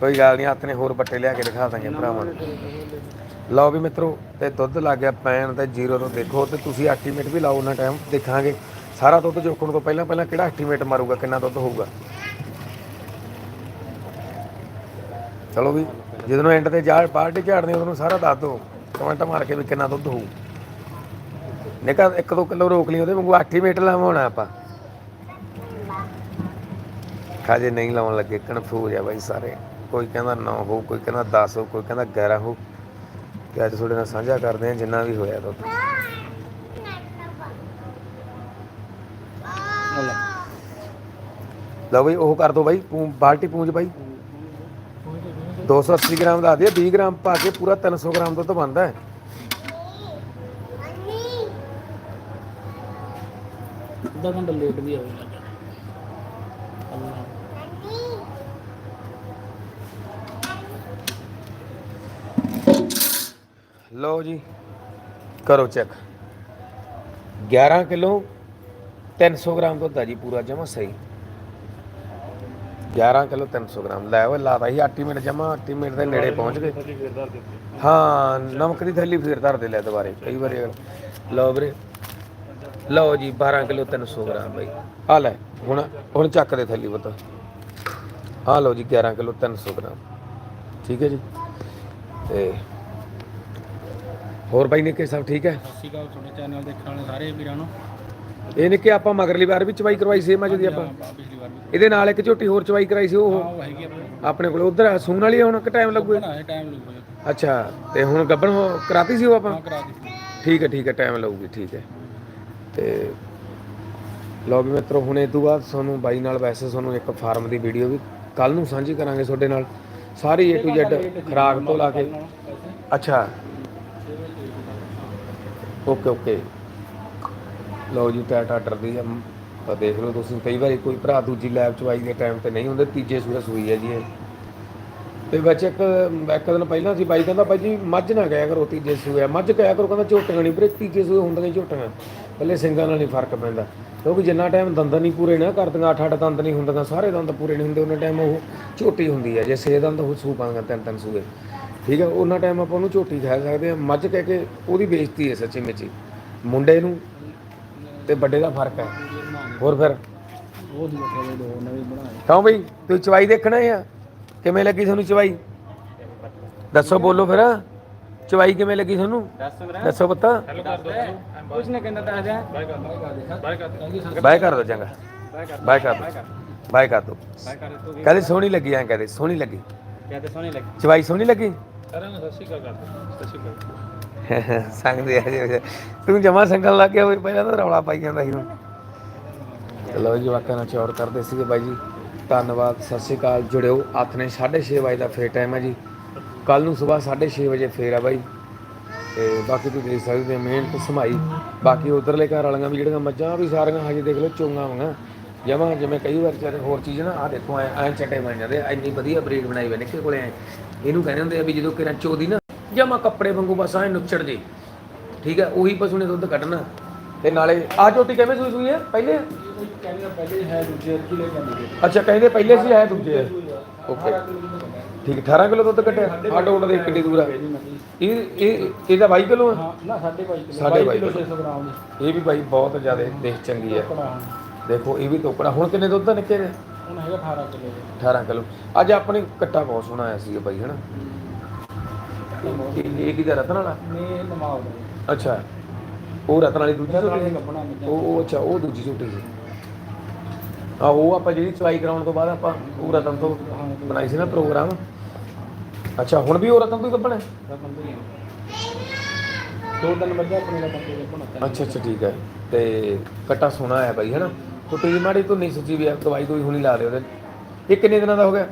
ਕੋਈ ਗੱਲ ਨਹੀਂ ਹੱਥ ਨੇ ਹੋਰ ਬੱਟੇ ਲਿਆ ਕੇ ਦਿਖਾ ਦਾਂਗੇ ਭਰਾਵਾਂ ਨੂੰ। ਲਓ ਵੀ ਮਿੱਤਰੋ ਤੇ ਦੁੱਧ ਲੱਗ ਗਿਆ ਪੈਣ ਤੇ ਜ਼ੀਰੋ ਤੋਂ ਦੇਖੋ ਤੇ ਤੁਸੀਂ ਐਸਟੀਮੇਟ ਵੀ ਲਾਓ ਉਹਨਾਂ ਟਾਈਮ ਦੇਖਾਂਗੇ। ਸਾਰਾ ਦੁੱਧ ਚੋਕਣ ਤੋਂ ਪਹਿਲਾਂ ਪਹਿਲਾਂ ਕਿਹੜਾ ਐਸਟੀਮੇਟ ਮਾਰੂਗਾ ਕਿੰਨਾ ਦੁੱਧ ਹੋਊਗਾ? ਚਲੋ ਵੀ ਜਦੋਂ ਐਂਡ ਤੇ ਜਾ ਪਾਰਟੀ ਝਾੜਨੀ ਉਦੋਂ ਸਾਰਾ ਦੱਸ ਦਿਓ। ਕਮੈਂਟ ਮਾਰ ਕੇ ਵੀ ਕਿੰਨਾ ਦੁੱਧ ਹੋਊ। ਨਿਕਾ 1-2 ਕਿਲੋ ਰੋਕ ਲਈ ਉਹਦੇ ਵਾਂਗੂ ਐਸਟੀਮੇਟ ਲਾਵਾਉਣਾ ਆਪਾਂ। ਖਾਜੇ ਨਹੀਂ ਲਾਉਣ ਲੱਗੇ ਕਨਫਿਊਜ਼ ਆ ਬਾਈ ਸਾਰੇ। ਕੋਈ ਕਹਿੰਦਾ 9 ਹੋ, ਕੋਈ ਕਹਿੰਦਾ 10 ਹੋ, ਕੋਈ ਕਹਿੰਦਾ 11 ਹੋ। ਤੇ ਅੱਜ ਤੁਹਾਡੇ ਨਾਲ ਸਾਂਝਾ ਕਰਦੇ ਹਾਂ ਜਿੰਨਾ ਵੀ ਹੋਇਆ ਦੁੱਧ। ਲਓ ਬਈ, ਉਹ ਕਰ ਦੋ ਬਾਈ, ਪੂੰ- ਬਾਲਟੀ ਪੂੰਝ ਬਾਈ। 280 ਗ੍ਰਾਮ ਦਾ ਦੇ 20 ਗ੍ਰਾਮ ਪਾ ਕੇ ਪੂਰਾ 300 ਗ੍ਰਾਮ ਦੁੱਧ ਬਣਦਾ ਹੈ। ਅੱਧਾ ਘੰਟਾ ਲੇਟ ਵੀ ਹੋਵੇਗਾ ਅੱਲਾ। ਲਓ ਜੀ ਕਰੋ ਚੈੱਕ 11 ਕਿਲੋ 300 ਗ੍ਰਾਮ ਦੁੱਧ ਆ ਜੀ ਪੂਰਾ ਜਮਾ ਸਹੀ। 11 ਕਿਲੋ 300 ਗ੍ਰਾਮ। ਲੈ ਉਹ ਲਾਤਾ ਸੀ 8 ਮਿੰਟ ਜਮਾ 8 ਮਿੰਟ ਦੇ ਨੇੜੇ ਪਹੁੰਚ ਗਏ। ਹਾਂ ਨਮਕ ਦੀ ਥੈਲੀ ਫੇਰ ਧਰ ਦੇ ਲੈ ਦੁਬਾਰੇ ਕਈ ਵਾਰੀ ਲਓ ਵੀਰੇ ਲਓ ਜੀ 12 ਕਿਲੋ 300 ਗ੍ਰਾਮ ਬਈ ਆ ਲੈ ਹੁਣ ਹੁਣ ਚੱਕ ਦੇ ਥੈਲੀ ਬਤਾ ਆ ਲਓ ਜੀ 11 ਕਿਲੋ 300 ਗ੍ਰਾਮ। ਠੀਕ ਹੈ ਜੀ? ਤੇ ਹੋਰ ਬਾਈ ਨਿੱਕੇ ਸਭ ਠੀਕ ਹੈ? ਸਤਿ ਸ਼੍ਰੀ ਅਕਾਲ ਤੁਹਾਡੇ ਚੈਨਲ ਦੇਖਣ ਵਾਲੇ ਸਾਰੇ ਵੀਰਾਂ ਨੂੰ। ਇਹ ਨਿੱਕੇ ਆਪਾਂ ਮਗਰਲੀ ਵਾਰ ਵੀ ਚਵਾਈ ਕਰਵਾਈ ਸੀ ਮੱਝ ਦੀ ਆਪਾਂ। ਆਪਾਂ ਪਿਛਲੀ ਵਾਰ ਵੀ। ਇਹਦੇ ਨਾਲ ਇੱਕ ਝੋਟੀ ਹੋਰ ਚਵਾਈ ਕਰਾਈ ਸੀ ਉਹ। ਹਾਂ ਉਹ ਹੈਗੀ ਆਪਣੇ ਆਪਣੇ ਕੋਲ ਉਧਰ ਸੂਣ ਵਾਲੀ ਹੁਣ ਕਿ ਟਾਈਮ ਲੱਗੂ ਬਣਾ ਹੈ ਟਾਈਮ ਲੱਗੂਗਾ ਅੱਛਾ ਤੇ ਹੁਣ ਗੱਬਣ ਹੋ- ਕਰਾਤੀ ਸੀ ਉਹ ਆਪਾਂ? ਹਾਂ ਕਰਾ ਦਿੱਤੀ ਠੀਕ ਹੈ ਠੀਕ ਹੈ ਟਾਈਮ ਲੱਗੂਗੀ ਠੀਕ ਹੈ। ਤੇ ਲਓ ਵੀ ਮਿੱਤਰੋ ਹੁਣ ਇਹ ਤੋਂ ਬਾਅਦ ਤੁਹਾਨੂੰ ਬਾਈ ਨਾਲ ਵੈਸੇ ਤੁਹਾਨੂੰ ਇੱਕ ਫਾਰਮ ਦੀ ਵੀਡੀਓ ਵੀ ਕੱਲ ਨੂੰ ਸਾਂਝੀ ਕਰਾਂਗੇ ਤੁਹਾਡੇ ਨਾਲ। ਸਾਰੀ A to Z ਖਰਾਕ ਤੋਂ ਲਾ ਕੇ। ਅੱਛਾ। Okay okay. ਲਓ ਜੀ ਟੈਟ ਆਰਡਰ ਦੀ ਆ, ਤਾਂ ਦੇਖ ਲਓ ਤੁਸੀਂ ਕਈ ਵਾਰੀ ਕੋਈ ਭਰਾ ਦੂਜੀ ਲੈਬ ਚਵਾਈ ਦੇ ਟਾਈਮ ਤੇ ਨਹੀਂ ਹੁੰਦੇ ਤੀਜੇ ਸੂਰੇ ਸੂਈ ਹੈ ਜੀ ਇਹ। ਤੇ ਵਿੱਚ ਇੱਕ ਇੱਕ ਦਿਨ ਪਹਿਲਾਂ ਸੀ ਬਾਈ ਕਹਿੰਦਾ ਬਾਈ ਜੀ ਮੱਝ ਨਾ ਗਿਆ ਕਰੋ ਤੀਜੇ ਸੂਏ ਮੱਝ ਕਹਿਆ ਕਰੋ ਕਹਿੰਦਾ ਝੋਟੀਆਂ ਨਹੀਂ ਵੀਰੇ ਤੀਜੇ ਸੂਏ ਹੁੰਦੀਆਂ ਝੋਟੀਆਂ। ਪਹਿਲੇ ਸਿੰਘਾਂ ਨਾਲ ਨਹੀਂ ਫ਼ਰਕ ਪੈਂਦਾ। ਕਿਉਂਕਿ ਜਿੰਨਾ ਟਾਈਮ ਦੰਦ ਨਹੀਂ ਪੂਰੇ ਨਾ ਕਰਦੀਆਂ, ਅੱਠ ਅੱਠ ਦੰਦ ਨਹੀਂ ਹੁੰਦੀਆਂ, ਸਾਰੇ ਦੰਦ ਪੂਰੇ ਨਹੀਂ ਹੁੰਦੇ, ਉਹਨਾਂ ਟਾਈਮ ਉਹ ਝੋਟੀ ਹੁੰਦੀ ਹੈ ਜੇ ਛੇ ਦੰਦ ਉਹ ਸੂ ਪਾਂਗਾ ਤਿੰਨ ਤਿੰਨ ਸੂਏ। ਠੀਕ ਹੈ ਉਹਨਾਂ ਟਾਈਮ ਆਪਾਂ ਉਹਨੂੰ ਝੋਟੀ ਖਾ ਸਕਦੇ ਆ। ਮੱਝ ਕਹਿ ਕੇ ਉਹਦੀ ਬੇਇੱਜ਼ਤੀ ਹੈ ਸੱਚੀ ਮੁੱਚੀ। ਮੁੰਡੇ ਨੂੰ ਤੇ ਵੱਡੇ ਦਾ ਫ਼ਰਕ ਹੈ ਹੋਰ ਫਿਰ? ਉਹ ਦੋ ਨਵੇਂ ਬਣਾਏ ਕਿਉਂ ਬਈ? ਤੁਸੀਂ ਚਵਾਈ ਦੇਖਣਾ ਆ? ਕਿਵੇਂ ਲੱਗੀ ਤੁਹਾਨੂੰ ਚਵਾਈ? ਦੱਸੋ, ਬੋਲੋ ਫਿਰ। ਚਵਾਈ ਕਿਵੇਂ ਲੱਗੀ ਤੁਹਾਨੂੰ? ਦੱਸੋ ਪੁੱਤਾ। ਕੁਝ ਨੇ ਕਹਿੰਦਾ ਜਾ ਕਰ ਬਾਈ ਕਰ ਬਾਏ ਕਰ ਦੋ ਚੰਗਾ। ਬਾਏ ਕਰ ਦੋ। ਬਾਏ ਕਰ ਦੋ। ਕਰ ਤੂੰ ਕਹਦੇ ਸੋਹਣੀ ਲੱਗੀ ਐ ਕਹਦੇ ਸੋਹਣੀ ਲੱਗੀ। ਕਹਿੰਦੇ ਸੋਹਣੀ ਲੱਗੀ। ਚਵਾਈ ਸੋਹਣੀ ਲੱਗੀ? ਨੂੰ ਸਤਿ ਸ਼੍ਰੀ ਅਕਾਲ ਕਰ ਸਤਿ ਸ਼੍ਰੀ ਅਕਾਲ ਸੰਗਦੇ ਆ ਜੀ। ਤੂੰ ਜਮਾ ਸੰਗਲ ਲੱਗ ਗਿਆ ਹੋਈ ਪਹਿਲਾਂ ਤਾਂ ਰੌਲਾ ਪਾਈ ਜਾਂਦਾ ਸੀ ਚਲੋ ਜੀ ਵਾਕਾਂ ਨਾਲ ਚੌੜ ਕਰਦੇ ਸੀਗੇ ਬਾਈ ਜੀ। ਧੰਨਵਾਦ ਸਤਿ ਸ਼੍ਰੀ ਅਕਾਲ। ਜੁੜਿਓ ਹੱਥ ਨੇ 6:30 ਵਜੇ ਦਾ ਫੇਰ ਟਾਈਮ ਹੈ ਜੀ। ਕੱਲ ਨੂੰ ਸਵੇਰ 6:30 ਵਜੇ ਫੇਰ ਆ ਬਾਈ। ਤੇ ਬਾਕੀ ਤੁਸੀਂ ਦੇਖ ਸਕਦੇ ਹੋ ਮਿਹਨਤ ਸਮਾਈ। ਬਾਕੀ ਉਧਰਲੇ ਘਰ ਵਾਲੀਆਂ ਵੀ ਜਿਹੜੀਆਂ ਮੱਝਾਂ ਵੀ ਸਾਰੀਆਂ ਹਜੇ ਦੇਖ ਲਓ ਚੋਂਗਾ ਵਾਂਗਾ। ਜਮਾ ਜਿਵੇਂ ਕਈ ਵਾਰ ਚਾਰੇ ਹੋਰ ਚੀਜ਼ ਨਾ ਆ ਦੇਖੋ ਐ ਐ ਚਟੇ ਬਣ ਜਾਂਦੇ ਇੰਨੀ ਵਧੀਆ ਬਰੀਡ ਬਣਾਈ ਹੋਈ ਨਿੱਕੇ ਕੋਲੇ ਐ। ਇਹਨੂੰ ਕਹਿੰਦੇ ਹੁੰਦੇ ਆ ਵੀ ਜਦੋਂ ਕਿਰਾਂ ਚੋਦੀ ਨਾ ਜਮਾ ਕੱਪੜੇ ਵਾਂਗੂ ਬਸ ਐ ਨੁੱਚੜ ਜੇ। ਠੀਕ ਹੈ ਉਹੀ ਪਸ਼ੂ ਨੇ ਦੁੱਧ ਕੱਢਣਾ। ਤੇ ਨਾਲੇ ਆ ਝੋਟੀ ਕਿਵੇਂ ਸੂਈ ਸੂਈ ਹੈ ਪਹਿਲੇ? ਕਹਿੰਦੇ ਪਹਿਲੇ ਹੈ ਦੂਜੇ ਅੱਛਾ ਕਹਿੰਦੇ ਪਹਿਲੇ ਸੀ ਹੈ ਦੂਜੇ। ਓਕੇ। ਠੀਕ ਹੈ, 18 ਕਿਲੋ ਦੁੱਧ ਕੱਢਿਆ? ਆ ਡੋਡ ਦੇ ਕਿੰਨੀ ਦੂਰ ਆ। ਇਹ ਇਹ ਇਹਦਾ 22 ਕਿਲੋ ਹਾਂ ਨਾ 2.5 ਕਿਲੋ। ਸਾਢੇ ਬਾਈ 600 ਗ੍ਰਾਮ ਦੀ ਇਹ ਵੀ ਬਾਈ ਬਹੁਤ ਜ਼ਿਆਦਾ ਦੇਖ ਚੰਗੀ ਹੈ ਦੇਖੋ ਇਹ ਵੀ ਤੋਕੜਾ ਹੁਣ ਕਿੰਨੇ ਦੁੱਧ ਦਾ ਨਿੱਕੇ ਹੁਣ ਹੈਗਾ 18 ਕਿਲੋ 18 ਕਿਲੋ। ਅੱਜ ਆਪਣੀ ਕੱਟਾ ਬਹੁਤ ਸੋਹਣਾ ਆਇਆ ਸੀਗਾ ਬਾਈ ਹਨਾ? ਇਹ ਇਹ ਕਿਹਦਾ ਰਤਨ ਵਾਲਾ? ਨੇ ਨਮਾਜ਼ ਦਾ ਅੱਛਾ। ਉਹ ਰਤਨ ਵਾਲੀ ਦੂਜੀ ਝੋਟੀ ਸੀ? ਉਹ ਉਹ ਅੱਛਾ ਉਹ ਦੂਜੀ ਝੋਟੀ ਸੀ। ਆ ਉਹ ਆਪਾਂ ਜਿਹੜੀ ਚਵਾਈ ਕਰਾਉਣ ਤੋਂ ਬਾਅਦ ਆਪਾਂ ਉਹ ਰਤਨ ਤੋਂ ਬਣਾਈ ਸੀ ਨਾ ਪ੍ਰੋਗਰਾਮ। ਅੱਛਾ ਹੁਣ ਵੀ ਉਹ ਰਤਨ ਤੋਂ ਹੀ? ਕੱਪਣਾ ਦੋ ਦਿਨ ਮੱਝਾਂ ਆਪਣੇ ਦਾ ਬੰਦੇ ਦੇ ਬਣਾਤਾ ਅੱਛਾ ਅੱਛਾ ਠੀਕ ਹੈ। ਤੇ ਕੱਟਾ ਸੋਹਣਾ ਆਇਆ ਬਾਈ ਹਨਾ? ਛੋਟੀ ਜਿਹੀ ਮਾੜੀ ਤੋਂ ਨਹੀਂ ਸੱਚੀ ਵੀ ਆ, ਦਵਾਈ ਦੋਈ ਹੁਣੀ ਲਾ ਦੇ ਉਹਦੇ ਇਹ ਕਿੰਨੇ ਦਿਨਾਂ ਦਾ ਹੋ ਗਿਆ?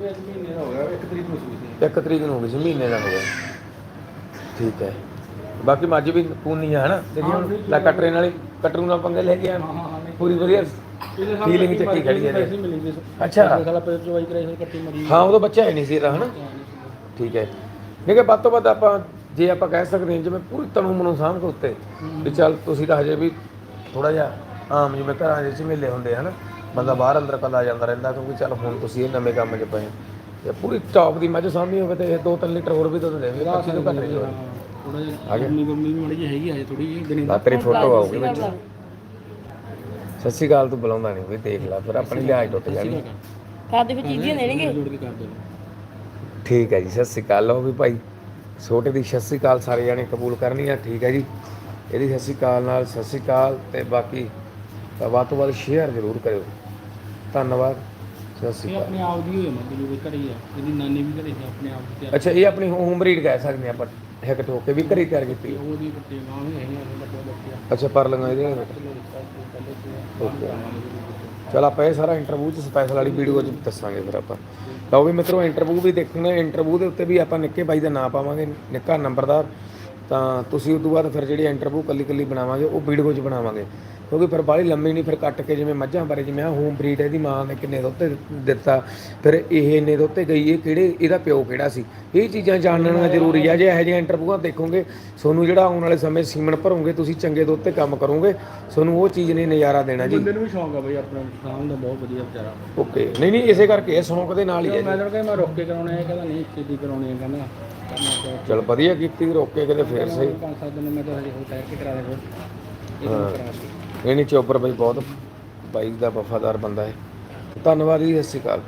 ਵੀ ਅੱਜ ਮਹੀਨੇ ਦਾ ਹੋ ਗਿਆ ਇੱਕ ਤਰੀਕ ਨੂੰ ਸੂਈ ਸੀ। ਇੱਕ ਤਰੀਕ ਨੂੰ ਹੋ ਗਈ ਸੀ ਮਹੀਨੇ ਦਾ ਹੋ ਗਿਆ। ਠੀਕ ਹੈ। ਬਾਕੀ ਮੱਝ ਵੀ ਪੂਨੀ ਆ ਹਨਾ? ਜਿਹੜੀ ਹੁਣ ਲੈ ਕਟਰੇ ਨਾਲ ਕਟਰੂ ਨਾਲ ਪੰਗੇ ਲੈ ਗਿਆ ਹਾਂ ਹਾਂ ਹਾਂ ਨਹੀਂ। ਪੂਰੀ ਵਧੀਆ। ਇਹਦੇ ਫੀਲਿੰਗ ਚੱਕੀ ਖੜੀ ਹੈ ਪੈਸੇ ਮਿਲਣਗੇ ਅੱਛਾ। ਸਾਲਾ ਪੈਸੇ ਚਵਾਈ ਕਰਾਈ ਸੀ ਕੱਟੀ ਮਰੀ। ਹਾਂ ਉਦੋਂ ਬੱਚਾ ਹੈ ਨਹੀਂ ਸੀ ਇਹਦਾ ਹਨਾ? ਠੀਕ ਹੈ। ਨਹੀਂ ਕਿ ਵੱਧ ਤੋਂ ਵੱਧ ਆਪਾਂ ਜੇ ਆਪਾਂ ਕਹਿ ਸਕਦੇ ਹਾਂ ਜਿਵੇਂ ਪੂਰੀ ਤਣੂ ਮਨੂ ਸਾਂਭ ਕੇ ਉੱਤੇ ਵੀ ਚੱਲ ਤੁਸੀਂ ਤਾਂ ਹਜੇ ਵੀ ਥੋੜਾ ਜਿਹਾ ਆਮ ਜਿਵੇਂ ਘਰਾਂ ਦੇ ਝਮੇਲੇ ਹੁੰਦੇ ਹਨ। ਬੰਦਾ ਬਾਹਰ ਅੰਦਰ ਕੱਲਾ ਜਾਂਦਾ ਰਹਿੰਦਾ ਕਿਉਂਕਿ ਚੱਲ ਹੁਣ ਤੁਸੀਂ ਇਹ ਨਵੇਂ ਕੰਮ 'ਚ ਪਏ। ਤੇ ਪੂਰੀ ਟੌਪ ਦੀ ਮੱਝ ਸਾਂਭੀ ਹੋਵੇ ਤੇ ਇਹ 2-3 ਲੀਟਰ ਹੋਰ ਵੀ ਦੁੱਧ ਦੇਵੇ 25 ਤੋਂ ਘੱਟ ਨਹੀਂ ਹੋਵੇ। ਥੋੜਾ ਜਿਹਾ ਗਰਮੀ ਗਰਮੀ ਵੀ ਮੜੀ ਜਿਹੀ ਹੈਗੀ ਆ ਥੋੜੀ ਜਿਹੀ ਦਿਨੇ ਤੇਰੀ ਫੋਟੋ ਆਉਗੀ ਵਿੱਚ। ਸਤਿ ਸ਼੍ਰੀ ਅਕਾਲ ਤੂੰ ਬੁਲਾਉਂਦਾ ਨਹੀਂ ਕੋਈ ਦੇਖ ਲੈ ਫਿਰ ਆਪਣੀ ਲਿਹਾਜ਼ ਟੁੱਟ ਜਾਣੀ। ਘਰ ਦੇ ਵਿੱਚ ਚੀਜ਼ੀਆਂ ਦੇਣਗੇ? ਜੋੜ ਕੇ ਕਰ ਦੇ ਠੀਕ ਹੈ ਜੀ ਸਤਿ ਸ਼੍ਰੀ ਅਕਾਲ। ਲਓ ਵੀ ਭਾਈ ਛੋਟੇ ਦੀ ਸਤਿ ਸ਼੍ਰੀ ਅਕਾਲ ਸਾਰੇ ਜਾਣੇ ਕਬੂਲ ਕਰਨੀ ਆ ਠੀਕ ਹੈ ਜੀ। ਇਹਦੀ ਸਤਿ ਸ਼੍ਰੀ ਅਕਾਲ ਨਾਲ ਸਤਿ ਸ਼੍ਰੀ ਅਕਾਲ ਤੇ ਬਾਕੀ ਵੱਧ ਤੋਂ ਵੱਧ ਸ਼ੇਅਰ ਜ਼ਰੂਰ ਕਰਿਓ। ਧੰਨਵਾਦ। ਸਤਿ ਸ਼੍ਰੀ ਇਹ ਅਕਾਲ। ਆਪਣੇ ਆਪ ਦੀ ਹੋਈ ਮੱਝ ਜੋ ਵੀ ਘਰੇ ਹੀ ਆ। ਇਹਦੀ ਨਾਨੀ ਵੀ ਘਰੇ ਸੀ ਆਪਣੇ ਆਪ ਦੀ ਤਿਆਰ। ਅੱਛਾ ਇਹ ਆਪਣੀ ਹੋਮ ਬਰੀਡ ਕਹਿ ਸਕਦੇ ਆ ਆਪਾਂ ਹਿੱਕ ਠੋਕ ਕੇ ਵੀ ਘਰੇ ਤਿਆਰ ਕੀਤੀ। ਗਾਂ ਵੀ ਹੈਗੀ ਆ ਬੱਚਾ ਬੱਚਾ ਅੱਛਾ ਪਰ ਲੰਗਾ ਇਹਦੇ ਚਲ ਆਪਾਂ ਇਹ ਸਾਰਾ ਇੰਟਰਵਿਊ ਚ ਸਪੈਸ਼ਲ ਵਾਲੀ ਵੀਡੀਓ ਚ ਦੱਸਾਂਗੇ ਫਿਰ ਆਪਾਂ। ਲਓ ਵੀ ਮਿੱਤਰੋ ਇੰਟਰਵਿਊ ਵੀ ਦੇਖਣਾ ਇੰਟਰਵਿਊ ਦੇ ਉੱਤੇ ਵੀ ਆਪਾਂ ਨਿੱਕੇ ਬਾਈ ਦਾ ਨਾਮ ਪਾਵਾਂਗੇ, ਨਿੱਕਾ ਨੰਬਰਦਾਰ। ਤਾਂ ਤੁਸੀਂ ਉਸ ਤੋਂ ਬਾਅਦ ਫਿਰ ਜਿਹੜੀ ਇੰਟਰਵਿਊ ਕੱਲੀ ਕੱਲੀ ਬਣਾਵਾਂਗੇ, ਉਹ ਵੀਡੀਓ 'ਚ ਬਣਾਵਾਂਗੇ। ਕਿਉਂਕਿ ਫਿਰ ਬਾਹਲੀ ਲੰਮੀ ਨਹੀਂ ਫਿਰ ਕੱਟ ਕੇ ਜਿਵੇਂ ਮੱਝਾਂ ਬਾਰੇ ਜਿਵੇਂ ਆ ਹੋਮ ਬਰੀਡ ਇਹਦੀ ਮਾਂ ਨੇ ਕਿੰਨੇ ਦੁੱਧ ਦਿੱਤਾ ਫਿਰ ਇਹ ਇੰਨੇ ਦੁੱਧ ਗਈ ਇਹ ਕਿਹੜੇ ਇਹਦਾ ਪਿਓ ਕਿਹੜਾ ਸੀ? ਇਹ ਚੀਜ਼ਾਂ ਜਾਣਨਾ ਜ਼ਰੂਰੀ ਆ ਜੇ ਇਹੋ ਜਿਹੀਆਂ ਇੰਟਰਵਿਊਆਂ ਦੇਖੋਗੇ ਤੁਹਾਨੂੰ ਜਿਹੜਾ ਆਉਣ ਵਾਲੇ ਸਮੇਂ ਸੀਮਨ ਭਰੋਗੇ ਤੁਸੀਂ ਚੰਗੇ ਦੁੱਧ ਤੇ ਕੰਮ ਕਰੋਗੇ ਤੁਹਾਨੂੰ ਉਹ ਚੀਜ਼ ਨੇ ਨਜ਼ਾਰਾ ਦੇਣਾ ਜੀ। ਬੰਦੇ ਨੂੰ ਵੀ ਸ਼ੌਂਕ ਆ ਬਈ ਆਪਣਾ ਸ਼ਾਮ ਦਾ ਬਹੁਤ ਵਧੀਆ ਵਿਚਾਰਾ। ਓਕੇ ਨਹੀਂ ਨਹੀਂ ਇਸੇ ਕਰਕੇ ਇਹ ਸ਼ੌਂਕ ਦੇ ਨਾਲ ਹੀ ਹੈ ਮੈਂ ਤਾਂ ਕਹਿੰਦਾ ਮੈਂ ਰੋਕ ਕੇ ਕਰਾਉਣੇ ਆ ਕਹਿੰਦਾ ਨਹੀਂ ਛੇਤੀ ਕਰਾਉਣੇ ਆ ਕਹਿੰਦਾ। ਚਲ ਵਧੀਆ ਕੀਤੀ ਰੋਕੇ ਕਿਤੇ ਫੇਰ ਸਹੀ। ਪੰਜ ਸੱਤ ਦਿਨ ਮੈਂ ਤਾਂ ਹਜੇ ਹੋਰ ਠਹਿਰ ਕੇ ਕਰਾ ਦੇ ਫਿਰ ਇਹ। ਕਰਾ ਇਹ ਨਹੀਂ ਚੋਪਰ ਬਾਈ ਬਹੁਤ ਬਾਈਕ ਦਾ ਵਫਾਦਾਰ ਬੰਦਾ ਹੈ। ਧੰਨਵਾਦ ਜੀ, ਸਤਿ ਸ਼੍ਰੀ ਅਕਾਲ।